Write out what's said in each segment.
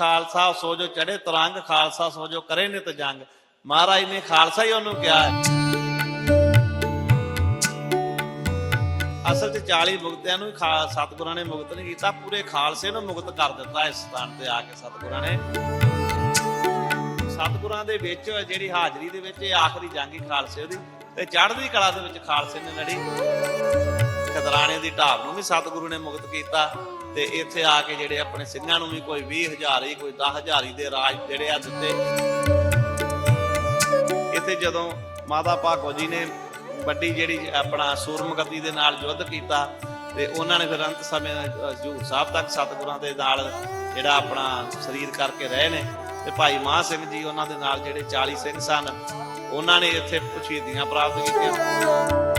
ਖਾਲਸਾ ਸੋਜੋ ਚੜੇ ਤਰੰਗ, ਖਾਲਸਾ ਸੋ ਜੋ ਕਰੇ ਨਿਤ ਜੰਗ। ਮਹਾਰਾਜ ਨੇ ਖਾਲਸਾ ਹੀ ਉਹਨੂੰ ਕਿਹਾ ਹੈ। ਅਸਲ 'ਚ 40 ਮੁਕਤਿਆਂ ਨੂੰ ਸਤਿਗੁਰਾਂ ਨੇ ਮੁਕਤ ਨਹੀਂ ਕੀਤਾ, ਪੂਰੇ ਖਾਲਸੇ ਨੂੰ ਮੁਕਤ ਕਰ ਦਿੱਤਾ ਇਸ ਸਥਾਨ ਤੇ ਆ ਕੇ ਸਤਿਗੁਰਾਂ ਨੇ। ਸਤਿਗੁਰਾਂ ਦੇ ਵਿੱਚ ਜਿਹੜੀ ਹਾਜ਼ਰੀ ਦੇ ਵਿੱਚ ਇਹ ਆਖਰੀ ਜੰਗ ਹੀ ਖਾਲਸੇ ਦੀ, ਤੇ ਚੜ੍ਹਦੀ ਕਲਾ ਦੇ ਵਿੱਚ ਖਾਲਸੇ ਨੇ ਲੜੀ। ਖਦਰਾਣੇ ਦੀ ਢਾਬ ਨੂੰ ਵੀ ਸਤਿਗੁਰੂ ਨੇ ਮੁਕਤ ਕੀਤਾ। ਤੇ ਇੱਥੇ ਆ ਕੇ ਜਿਹੜੇ ਆਪਣੇ ਸਿੰਘਾਂ ਨੂੰ ਵੀ ਕੋਈ 20000 ਹੀ ਕੋਈ 10000 ਹੀ ਦੇ ਰਾਜ ਜਿਹੜੇ ਆ ਦਿੱਤੇ। ਇੱਥੇ ਜਦੋਂ ਮਾਤਾ ਭਾਗੋ ਜੀ ਨੇ ਵੱਡੀ ਜਿਹੜੀ ਆਪਣਾ ਸੂਰਮਗਤੀ ਦੇ ਨਾਲ ਯੁੱਧ ਕੀਤਾ ਤੇ ਉਹਨਾਂ ਨੇ ਫਿਰ ਅੰਤ ਸਮੇਂ ਅ, ਹਜ਼ੂਰ ਸਾਹਿਬ ਤੱਕ ਸਤਿਗੁਰਾਂ ਦੇ ਨਾਲ ਜਿਹੜਾ ਆਪਣਾ ਸਰੀਰ ਕਰਕੇ ਰਹੇ ਨੇ। ਤੇ ਭਾਈ ਮਾਹ ਸਿੰਘ ਜੀ ਉਹਨਾਂ ਦੇ ਨਾਲ ਜਿਹੜੇ 40 ਸਿੰਘ ਸਨ ਉਹਨਾਂ ਨੇ ਇੱਥੇ ਸ਼ਹੀਦੀਆਂ ਪ੍ਰਾਪਤ ਕੀਤੀਆਂ।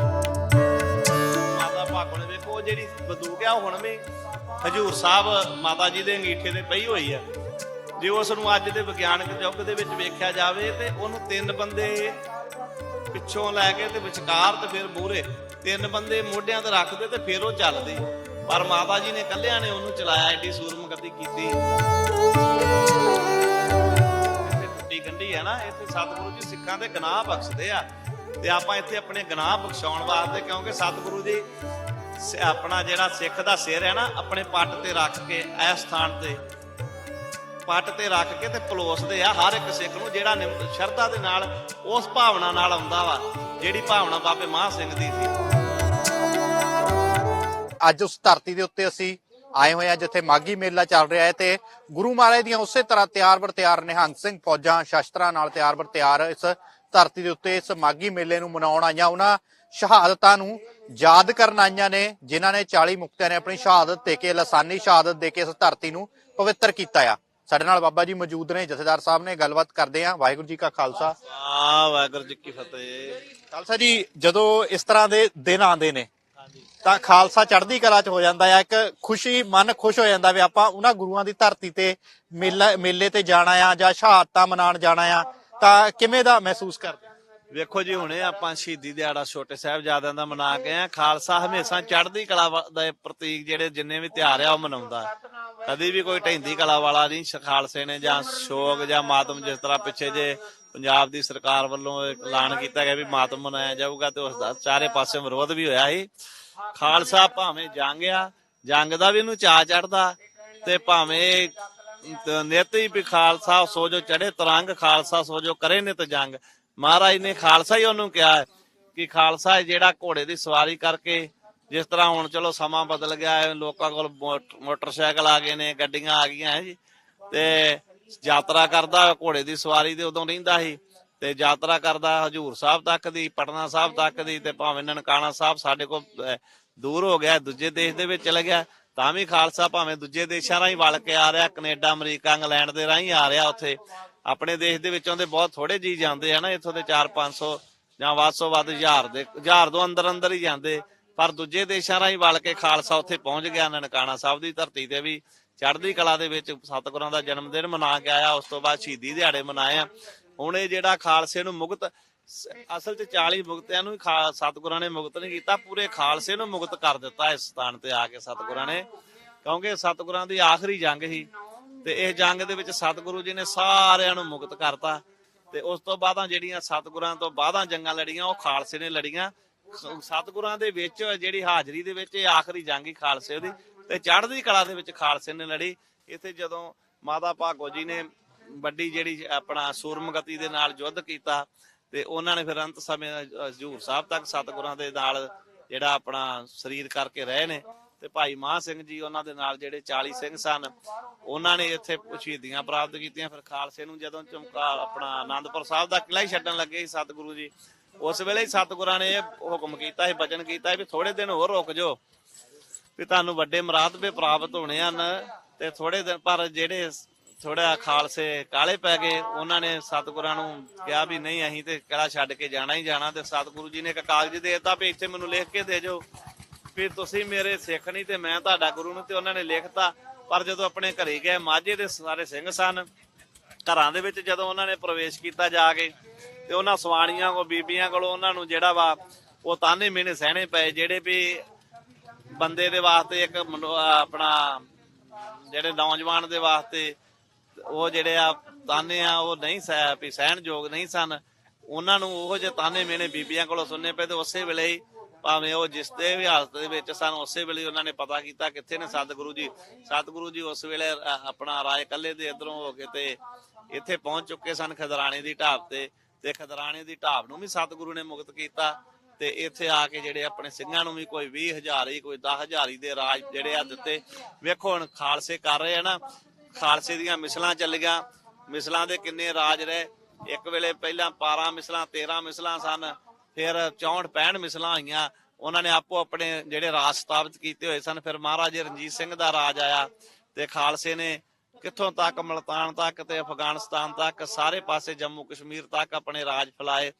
ਉਹ ਜਿਹੜੀ ਬੰਦੂਕ ਆ, ਉਹ ਹੁਣ ਵੀ ਹਜੂਰ ਸਾਹਿਬ ਮਾਤਾ ਜੀ ਦੇ ਅੰਗੀਠੇ ਤੇ ਪਈ ਹੋਈ ਹੈ ਜੇ ਉਸ ਨੂੰ ਅੱਜ ਦੇ ਵਿਗਿਆਨਕ ਯੁੱਗ ਦੇ ਵਿੱਚ ਵੇਖਿਆ ਜਾਵੇ ਤੇ ਉਹਨੂੰ ਤਿੰਨ ਬੰਦੇ ਪਿੱਛੋਂ ਲੈ ਕੇ ਤੇ ਵਿਚਕਾਰ ਤੇ ਫਿਰ ਮੂਹਰੇ ਤਿੰਨ ਬੰਦੇ ਮੋਢਿਆਂ ਤੇ ਰੱਖਦੇ ਤੇ ਫਿਰ ਉਹ ਚੱਲਦੀ। ਪਰ ਮਾਤਾ ਜੀ ਨੇ ਇਕੱਲਿਆਂ ਨੇ ਉਹਨੂੰ ਚਲਾਇਆ ਏਡੀ ਸੂਰਮਗਤੀ ਕੀਤੀ। ਇੱਥੇ ਟੁੱਟੀ ਗੰਢੀ ਹੈ ਨਾ, ਇੱਥੇ ਸਤਿਗੁਰੂ ਜੀ ਸਿੱਖਾਂ ਦੇ ਗੁਨਾਹ ਬਖਸ਼ਦੇ ਆ। ਤੇ ਆਪਾਂ ਇੱਥੇ ਆਪਣੇ ਗੁਨਾਹ ਬਖਸ਼ਾਉਣ ਵਾਸਤੇ, ਕਿਉਂਕਿ ਸਤਿਗੁਰੂ ਜੀ ਆਪਣਾ ਜਿਹੜਾ ਸਿੱਖ ਦਾ ਸਿਰ ਹੈ ਨਾ, ਆਪਣੇ ਪੱਟ ਤੇ ਰੱਖ ਕੇ ਇਸ ਸਥਾਨ ਤੇ, ਪੱਟ ਤੇ ਰੱਖ ਕੇ ਤੇ ਪਲੋਸਦੇ ਆ ਹਰ ਇੱਕ ਸਿੱਖ ਨੂੰ, ਜਿਹੜਾ ਸ਼ਰਧਾ ਦੇ ਨਾਲ ਉਸ ਭਾਵਨਾ ਨਾਲ ਆਉਂਦਾ ਵਾ, ਜਿਹੜੀ ਭਾਵਨਾ ਬਾਬੇ ਮਾਹ ਸਿੰਘ ਦੀ ਸੀ। ਅੱਜ ਉਸ ਧਰਤੀ ਦੇ ਉੱਤੇ ਅਸੀਂ ਆਏ ਹੋਏ ਆ, ਜਿੱਥੇ ਮਾਗੀ ਮੇਲਾ ਚੱਲ ਰਿਹਾ ਹੈ ਤੇ ਗੁਰੂ ਮਹਾਰਾਜ ਦੀਆਂ ਉਸੇ ਤਰ੍ਹਾਂ ਤਿਆਰ ਬਰ ਤਿਆਰ ਨਿਹੰਗ ਸਿੰਘ ਫੌਜਾਂ, ਸ਼ਸਤਰਾਂ ਨਾਲ ਤਿਆਰ ਬਰ ਤਿਆਰ ਇਸ ਧਰਤੀ ਦੇ ਉੱਤੇ, ਇਸ ਮਾਗੀ ਮੇਲੇ ਨੂੰ ਮਨਾਉਣ ਆਈਆਂ। ਉਹਨਾਂ ਸ਼ਹਾਦਤਾਂ ਨੂੰ ਯਾਦ ਕਰਨ ਆਈਆਂ ਨੇ ਜਿਨ੍ਹਾਂ ਨੇ 40 ਮੁਕਤਿਆਂ ਨੇ ਆਪਣੀ ਸ਼ਹਾਦਤ ਦੇ ਕੇ ਲਸਾਨੀ ਸ਼ਹਾਦਤ ਦੇ ਕੇ ਇਸ ਧਰਤੀ ਨੂੰ ਪਵਿੱਤਰ ਕੀਤਾ ਆ। ਸਾਡੇ ਨਾਲ ਬਾਬਾ ਜੀ ਮੌਜੂਦ ਨੇ ਜਥੇਦਾਰ ਸਾਹਿਬ ਨੇ ਗੱਲਬਾਤ ਕਰਦੇ ਆ ਵਾਹਿਗੁਰੂ ਜੀ ਕਾ ਖਾਲਸਾ। ਆ ਵਾਹਿਗੁਰੂ ਜੀ ਕੀ ਫਤਿਹ। ਖਾਲਸਾ ਜੀ ਜਦੋਂ ਇਸ ਤਰ੍ਹਾਂ ਦੇ ਦਿਨ ਆਉਂਦੇ ਨੇ ਤਾਂ ਖਾਲਸਾ ਚੜ੍ਹਦੀ ਕਲਾ ਚ ਹੋ ਜਾਂਦਾ ਹੈ ਇੱਕ ਖੁਸ਼ੀ ਮਨ ਖੁਸ਼ ਹੋ ਜਾਂਦਾ ਵੀ ਆਪਾਂ ਉਹਨਾਂ ਗੁਰੂਆਂ ਦੀ ਧਰਤੀ ਤੇ ਮੇਲਾ ਮੇਲੇ ਤੇ ਜਾਣਾ ਆ ਜਾਂ ਸ਼ਹਾਦਤਾਂ ਮਨਾਉਣ ਜਾਣਾ ਆ। ਤਾਂ ਕਿਵੇਂ ਦਾ ਮਹਿਸੂਸ ਕਰਦੇ ਵੇਖੋ ਜੀ, ਹੁਣੇ ਆਪਾਂ ਸ਼ਹੀਦੀ ਦਿਹਾੜਾ ਛੋਟੇ ਸਾਹਿਬਜ਼ਾਦਿਆਂ ਦਾ ਮਨਾ ਕੇ ਆ ਖਾਲਸਾ ਹਮੇਸ਼ਾ ਚੜ੍ਹਦੀ ਕਲਾ ਵਾ- ਦੇ ਪ੍ਰਤੀਕ ਜਿਹੜੇ ਜਿੰਨੇ ਵੀ ਤਿਉਹਾਰ ਆ, ਉਹ ਮਨਾਉਂਦਾ ਕਦੀ ਵੀ ਕੋਈ ਢੈਂਦੀ ਕਲਾ ਵਾਲਾ ਨਹੀਂ ਖਾਲਸੇ ਨੇ ਜਾਂ ਸ਼ੋਕ ਜਾਂ ਮਾਤਮ ਜਿਸ ਤਰ੍ਹਾਂ ਪਿੱਛੇ ਜੇ ਪੰਜਾਬ ਦੀ ਸਰਕਾਰ ਵੱਲੋਂ ਐਲਾਨ ਕੀਤਾ ਗਿਆ ਵੀ ਮਾਤਮ ਮਨਾਇਆ ਜਾਊਗਾ ਤੇ ਉਸ ਦਾ ਚਾਰੇ ਪਾਸੇ ਵਿਰੋਧ ਵੀ ਹੋਇਆ ਸੀ। ਖਾਲਸਾ ਭਾਵੇਂ ਜੰਗ ਆ, ਜੰਗ ਦਾ ਵੀ ਇਹਨੂੰ ਚਾ ਚੜਦਾ ਤੇ ਭਾਵੇਂ ਨਿਤ ਹੀ ਵੀ ਖਾਲਸਾ ਸੋ ਜੋ ਚੜੇ ਤਰੰਗ ਖਾਲਸਾ ਸੋ ਜੋ ਕਰੇ ਨਿਤ ਜੰਗ। ਮਹਾਰਾਜ ਨੇ ਖਾਲਸਾ ਹੀ ਉਹਨੂੰ ਕਿਹਾ ਹੈ ਕਿ ਖਾਲਸਾ ਹੈ ਜਿਹੜਾ ਘੋੜੇ ਦੀ ਸਵਾਰੀ ਕਰਕੇ ਜਿਸ ਤਰ੍ਹਾਂ ਹੁਣ ਚਲੋ ਸਮਾਂ ਬਦਲ ਗਿਆ ਹੈ, ਲੋਕਾਂ ਕੋਲ ਮੋਟਰਸਾਈਕਲ ਆ ਗਏ ਨੇ, ਗੱਡੀਆਂ ਆ ਗਈਆਂ ਹੈ ਜੀ, ਤੇ ਯਾਤਰਾ ਕਰਦਾ ਘੋੜੇ ਦੀ ਸਵਾਰੀ ਤੇ ਉਦੋਂ ਰਹਿੰਦਾ ਸੀ, ਤੇ ਯਾਤਰਾ ਕਰਦਾ ਹਜੂਰ ਸਾਹਿਬ ਤੱਕ ਦੀ, ਪਟਨਾ ਸਾਹਿਬ ਤੱਕ ਦੀ, ਤੇ ਭਾਵੇਂ ਨਨਕਾਣਾ ਸਾਹਿਬ ਸਾਡੇ ਕੋਲ ਦੂਰ ਹੋ ਗਿਆ, ਦੂਜੇ ਦੇਸ਼ ਦੇ ਵਿੱਚ ਚਲੇ ਗਿਆ, ਤਾਂ ਵੀ ਖਾਲਸਾ ਭਾਵੇਂ ਦੂਜੇ ਦੇਸ਼ਾਂ ਰਾਹੀਂ ਵਲ ਕੇ ਆ ਰਿਹਾ, ਕੈਨੇਡਾ, ਅਮਰੀਕਾ, ਇੰਗਲੈਂਡ ਦੇ ਰਾਹੀਂ ਆ ਰਿਹਾ ਉੱਥੇ ਆਪਣੇ ਦੇਸ਼ ਦੇ ਵਿੱਚੋਂ ਦੇ ਬਹੁਤ ਥੋੜੇ ਜੀ ਜਾਂਦੇ ਆ ਇੱਥੋਂ ਦੇ 4-500 ਜਾਂ ਵੱਧ ਤੋਂ ਵੱਧ ਹਜ਼ਾਰ ਦੇ, ਹਜ਼ਾਰ ਤੋਂ ਅੰਦਰ ਅੰਦਰ ਹੀ ਜਾਂਦੇ। ਪਰ ਦੂਜੇ ਦੇਸ਼ਾਂ ਰਾਹੀਂ ਵਲ ਕੇ ਖਾਲਸਾ ਉੱਥੇ ਪਹੁੰਚ ਗਿਆ ਨਨਕਾਣਾ ਸਾਹਿਬ ਦੀ ਧਰਤੀ ਤੇ ਵੀ। ਚੜ੍ਹਦੀ ਕਲਾ ਦੇ ਵਿੱਚ ਸਤਿਗੁਰਾਂ ਦਾ ਜਨਮ ਦਿਨ ਮਨਾ ਕੇ ਆਇਆ, ਉਸ ਤੋਂ ਬਾਅਦ ਸ਼ਹੀਦੀ ਦਿਹਾੜੇ ਮਨਾਏ ਆ। ਹੁਣ ਇਹ ਜਿਹੜਾ ਖਾਲਸੇ ਨੂੰ ਮੁਕਤ, ਅਸਲ 'ਚ 40 ਮੁਕਤਿਆਂ ਨੂੰ ਹੀ ਸਤਿਗੁਰਾਂ ਨੇ ਮੁਕਤ ਨਹੀਂ ਕੀਤਾ, ਪੂਰੇ ਖਾਲਸੇ ਨੂੰ ਮੁਕਤ ਕਰ ਦਿੱਤਾ ਇਸ ਸਥਾਨ ਤੇ ਆ ਕੇ ਸਤਿਗੁਰਾਂ ਨੇ। ਕਿਉਂਕਿ ਸਤਿਗੁਰਾਂ ਦੀ ਆਖਰੀ ਜੰਗ ਸੀ। ਤੇ ਇਹ ਜੰਗ ਦੇ ਵਿੱਚ ਸਤਿਗੁਰੂ ਜੀ ਨੇ ਸਾਰਿਆਂ ਨੂੰ ਮੁਕਤ ਕਰਤਾ ਤੇ ਉਸ ਤੋਂ ਬਾਅਦਾਂ ਜਿਹੜੀਆਂ ਸਤਿਗੁਰਾਂ ਤੋਂ ਬਾਅਦਾਂ ਜੰਗਾਂ ਲੜੀਆਂ, ਉਹ ਖਾਲਸੇ ਨੇ ਲੜੀਆਂ। ਸਤਿਗੁਰਾਂ ਦੇ ਵਿੱਚ ਜਿਹੜੀ ਹਾਜ਼ਰੀ ਦੇ ਵਿੱਚ ਇਹ ਆਖਰੀ ਜੰਗ ਹੀ ਖਾਲਸੇ ਦੀ ਤੇ ਚੜ੍ਹਦੀ ਕਲਾ ਦੇ ਵਿੱਚ ਖਾਲਸੇ ਨੇ ਲੜੀ। ਇੱਥੇ ਜਦੋਂ ਮਾਤਾ ਭਾਗੋ ਜੀ ਨੇ ਵੱਡੀ ਜਿਹੜੀ ਆਪਣਾ ਸੂਰਮਗਤੀ ਦੇ ਨਾਲ ਯੁੱਧ ਕੀਤਾ ਤੇ ਉਹਨਾਂ ਨੇ ਫਿਰ ਅੰਤ ਸਮੇਂ ਹਜ਼ੂਰ ਸਾਹਿਬ ਤੱਕ ਸਤਿਗੁਰਾਂ ਦੇ ਨਾਲ ਜਿਹੜਾ ਆਪਣਾ ਸਰੀਰ ਕਰਕੇ ਰਹੇ ਨੇ। ਤੇ ਭਾਈ ਮਾਹ ਸਿੰਘ ਜੀ ਉਹਨਾਂ ਦੇ ਨਾਲ ਜਿਹੜੇ 40 ਸਿੰਘ ਸਨ, ਉਹਨਾਂ ਨੇ ਇੱਥੇ ਸ਼ਹੀਦੀਆਂ ਪ੍ਰਾਪਤ ਕੀਤੀਆਂ। ਫਿਰ ਖਾਲਸੇ ਨੂੰ ਜਦੋਂ ਚਮਕਾ ਆਪਣਾ ਆਨੰਦਪੁਰ ਸਾਹਿਬ ਦਾ ਕਿਲਾ ਹੀ ਛੱਡਣ ਲੱਗੇ ਸੀ ਸਤਿਗੁਰੂ ਜੀ, ਉਸ ਵੇਲੇ ਹੀ ਸਤਿਗੁਰਾਂ ਨੇ ਇਹ ਹੁਕਮ ਕੀਤਾ ਸੀ, ਬਚਨ ਕੀਤਾ ਵੀ ਥੋੜੇ ਦਿਨ ਹੋਰ ਰੁਕ ਜਾਓ ਵੀ ਤੁਹਾਨੂੰ ਵੱਡੇ ਮਰਾਤਬੇ ਪ੍ਰਾਪਤ ਹੋਣੇ ਹਨ ਤੇ ਥੋੜੇ ਦਿਨ, ਪਰ ਜਿਹੜੇ ਥੋੜਾ ਖਾਲਸੇ ਕਾਲੇ ਪੈ ਗਏ, ਉਹਨਾਂ ਨੇ ਸਤਿਗੁਰਾਂ ਨੂੰ ਕਿਹਾ ਵੀ ਨਹੀਂ, ਅਸੀਂ ਤੇ ਕਿਲਾ ਛੱਡ ਕੇ ਜਾਣਾ ਹੀ ਜਾਣਾ ਤੇ ਸਤਿਗੁਰੂ ਜੀ ਨੇ ਇੱਕ ਕਾਗਜ਼ ਦੇ ਦਿੱਤਾ ਵੀ ਇੱਥੇ ਮੈਨੂੰ ਲਿਖ ਕੇ ਦੇ ਜਾਓ। ਵੀ ਤੁਸੀਂ ਮੇਰੇ ਸਿੱਖ ਨਹੀਂ ਤੇ ਮੈਂ ਤੁਹਾਡਾ ਗੁਰੂ ਨੂੰ ਤੇ ਉਹਨਾਂ ਨੇ ਲਿਖਤਾ। ਪਰ ਜਦੋਂ ਆਪਣੇ ਘਰੇ ਗਏ, ਮਾਝੇ ਦੇ ਸਾਰੇ ਸਿੰਘ ਸਨ। ਘਰਾਂ ਦੇ ਵਿੱਚ ਜਦੋਂ ਉਹਨਾਂ ਨੇ ਪ੍ਰਵੇਸ਼ ਕੀਤਾ ਜਾ ਕੇ, ਤੇ ਉਹਨਾਂ ਸਵਾਣੀਆਂ ਕੋ ਬੀਬੀਆਂ ਕੋਲੋਂ ਉਹਨਾਂ ਨੂੰ ਜਿਹੜਾ ਵਾ, ਉਹ ਤਾਨੇ ਮੇਨੇ ਸਹਿਣੇ ਪਏ, ਜਿਹੜੇ ਵੀ ਬੰਦੇ ਦੇ ਵਾਸਤੇ ਇੱਕ ਆਪਣਾ ਜਿਹੜੇ ਨੌਜਵਾਨ ਦੇ ਵਾਸਤੇ ਉਹ ਜਿਹੜੇ ਆ ਤਾਨੇ ਆ, ਉਹ ਨਹੀਂ ਸਹਿ, ਵੀ ਸਹਿਣਯੋਗ ਨਹੀਂ ਸਨ। ਉਹਨਾਂ ਨੂੰ ਉਹ ਜੇ ਤਾਨੇ ਮੇਨੇ ਬੀਬੀਆਂ ਕੋਲੋਂ ਸੁਣਨੇ ਪਏ ਤੇ ਉਸੇ ਵੇਲੇ ਹੀ ਭਾਵੇਂ ਉਹ ਜਿਸ ਦੇ ਵੀ ਹਾਲਤ ਦੇ ਵਿੱਚ ਸਨ, ਉਸੇ ਵੇਲੇ ਉਹਨਾਂ ਨੇ ਪਤਾ ਕੀਤਾ ਕਿੱਥੇ ਨੇ ਸਤਿਗੁਰੂ ਜੀ। ਸਤਿਗੁਰੂ ਜੀ ਉਸ ਵੇਲੇ ਆਪਣਾ ਰਾਏ ਕੱਲੇ ਦੇ ਇਧਰੋਂ ਹੋ ਕੇ ਤੇ ਇੱਥੇ ਪਹੁੰਚ ਚੁੱਕੇ ਸਨ ਖਦਰਾਣੇ ਦੀ ਢਾਬ ਤੇ। ਤੇ ਖਦਰਾਣੇ ਦੀ ਢਾਬ ਨੂੰ ਵੀ ਸਤਿਗੁਰੂ ਨੇ ਮੁਕਤ ਕੀਤਾ ਤੇ ਇੱਥੇ ਆ ਕੇ ਜਿਹੜੇ ਆਪਣੇ ਸਿੰਘਾਂ ਨੂੰ ਵੀ ਕੋਈ 20000 ਹੀ, ਕੋਈ 10000 ਹੀ ਦੇ ਰਾਜ ਜਿਹੜੇ ਆ ਦਿੱਤੇ। ਵੇਖੋ ਹੁਣ ਖਾਲਸੇ ਕਰ ਰਹੇ ਆ ਨਾ, ਖਾਲਸੇ ਦੀਆਂ ਮਿਸਲਾਂ ਚੱਲੀਆਂ ਮਿਸਲਾਂ ਦੇ ਕਿੰਨੇ ਰਾਜ ਰਹੇ? ਇੱਕ ਵੇਲੇ ਪਹਿਲਾਂ 12 ਮਿਸਲਾਂ 13 ਮਿਸਲਾਂ ਸਨ। ਫਿਰ 64 65 ਮਿਸਲਾਂ ਆਈਆਂ। ਉਹਨਾਂ ਨੇ ਆਪੋ ਆਪਣੇ ਜਿਹੜੇ ਰਾਜ ਸਥਾਪਿਤ ਕੀਤੇ ਹੋਏ ਸਨ, ਫਿਰ ਮਹਾਰਾਜੇ ਰਣਜੀਤ ਸਿੰਘ ਦਾ ਰਾਜ ਆਇਆ ਤੇ ਖਾਲਸੇ ਨੇ ਕਿੱਥੋਂ ਤੱਕ, ਮਲਤਾਨ ਤੱਕ ਤੇ ਅਫਗਾਨਿਸਤਾਨ ਤੱਕ, ਸਾਰੇ ਪਾਸੇ ਜੰਮੂ ਕਸ਼ਮੀਰ ਤੱਕ ਆਪਣੇ ਰਾਜ ਫੈਲਾਏ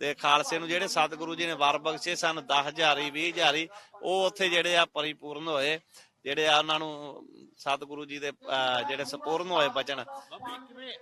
ਤੇ ਖਾਲਸੇ ਨੂੰ ਜਿਹੜੇ ਸਤਿਗੁਰੂ ਜੀ ਨੇ ਵਰ ਬਖਸ਼ੇ ਸਨ 10000 20000 ਉਹ ਉੱਥੇ ਜਿਹੜੇ ਆ ਪਰਿਪੂਰਨ ਹੋਏ। ਜਿਹੜੇ ਆ ਉਹਨਾਂ ਨੂੰ ਸਤਿਗੁਰੂ ਜੀ ਦੇ ਜਿਹੜੇ ਸਪੂਰਨ ਹੋਏ ਬਚਨ। ਕਿਵੇਂ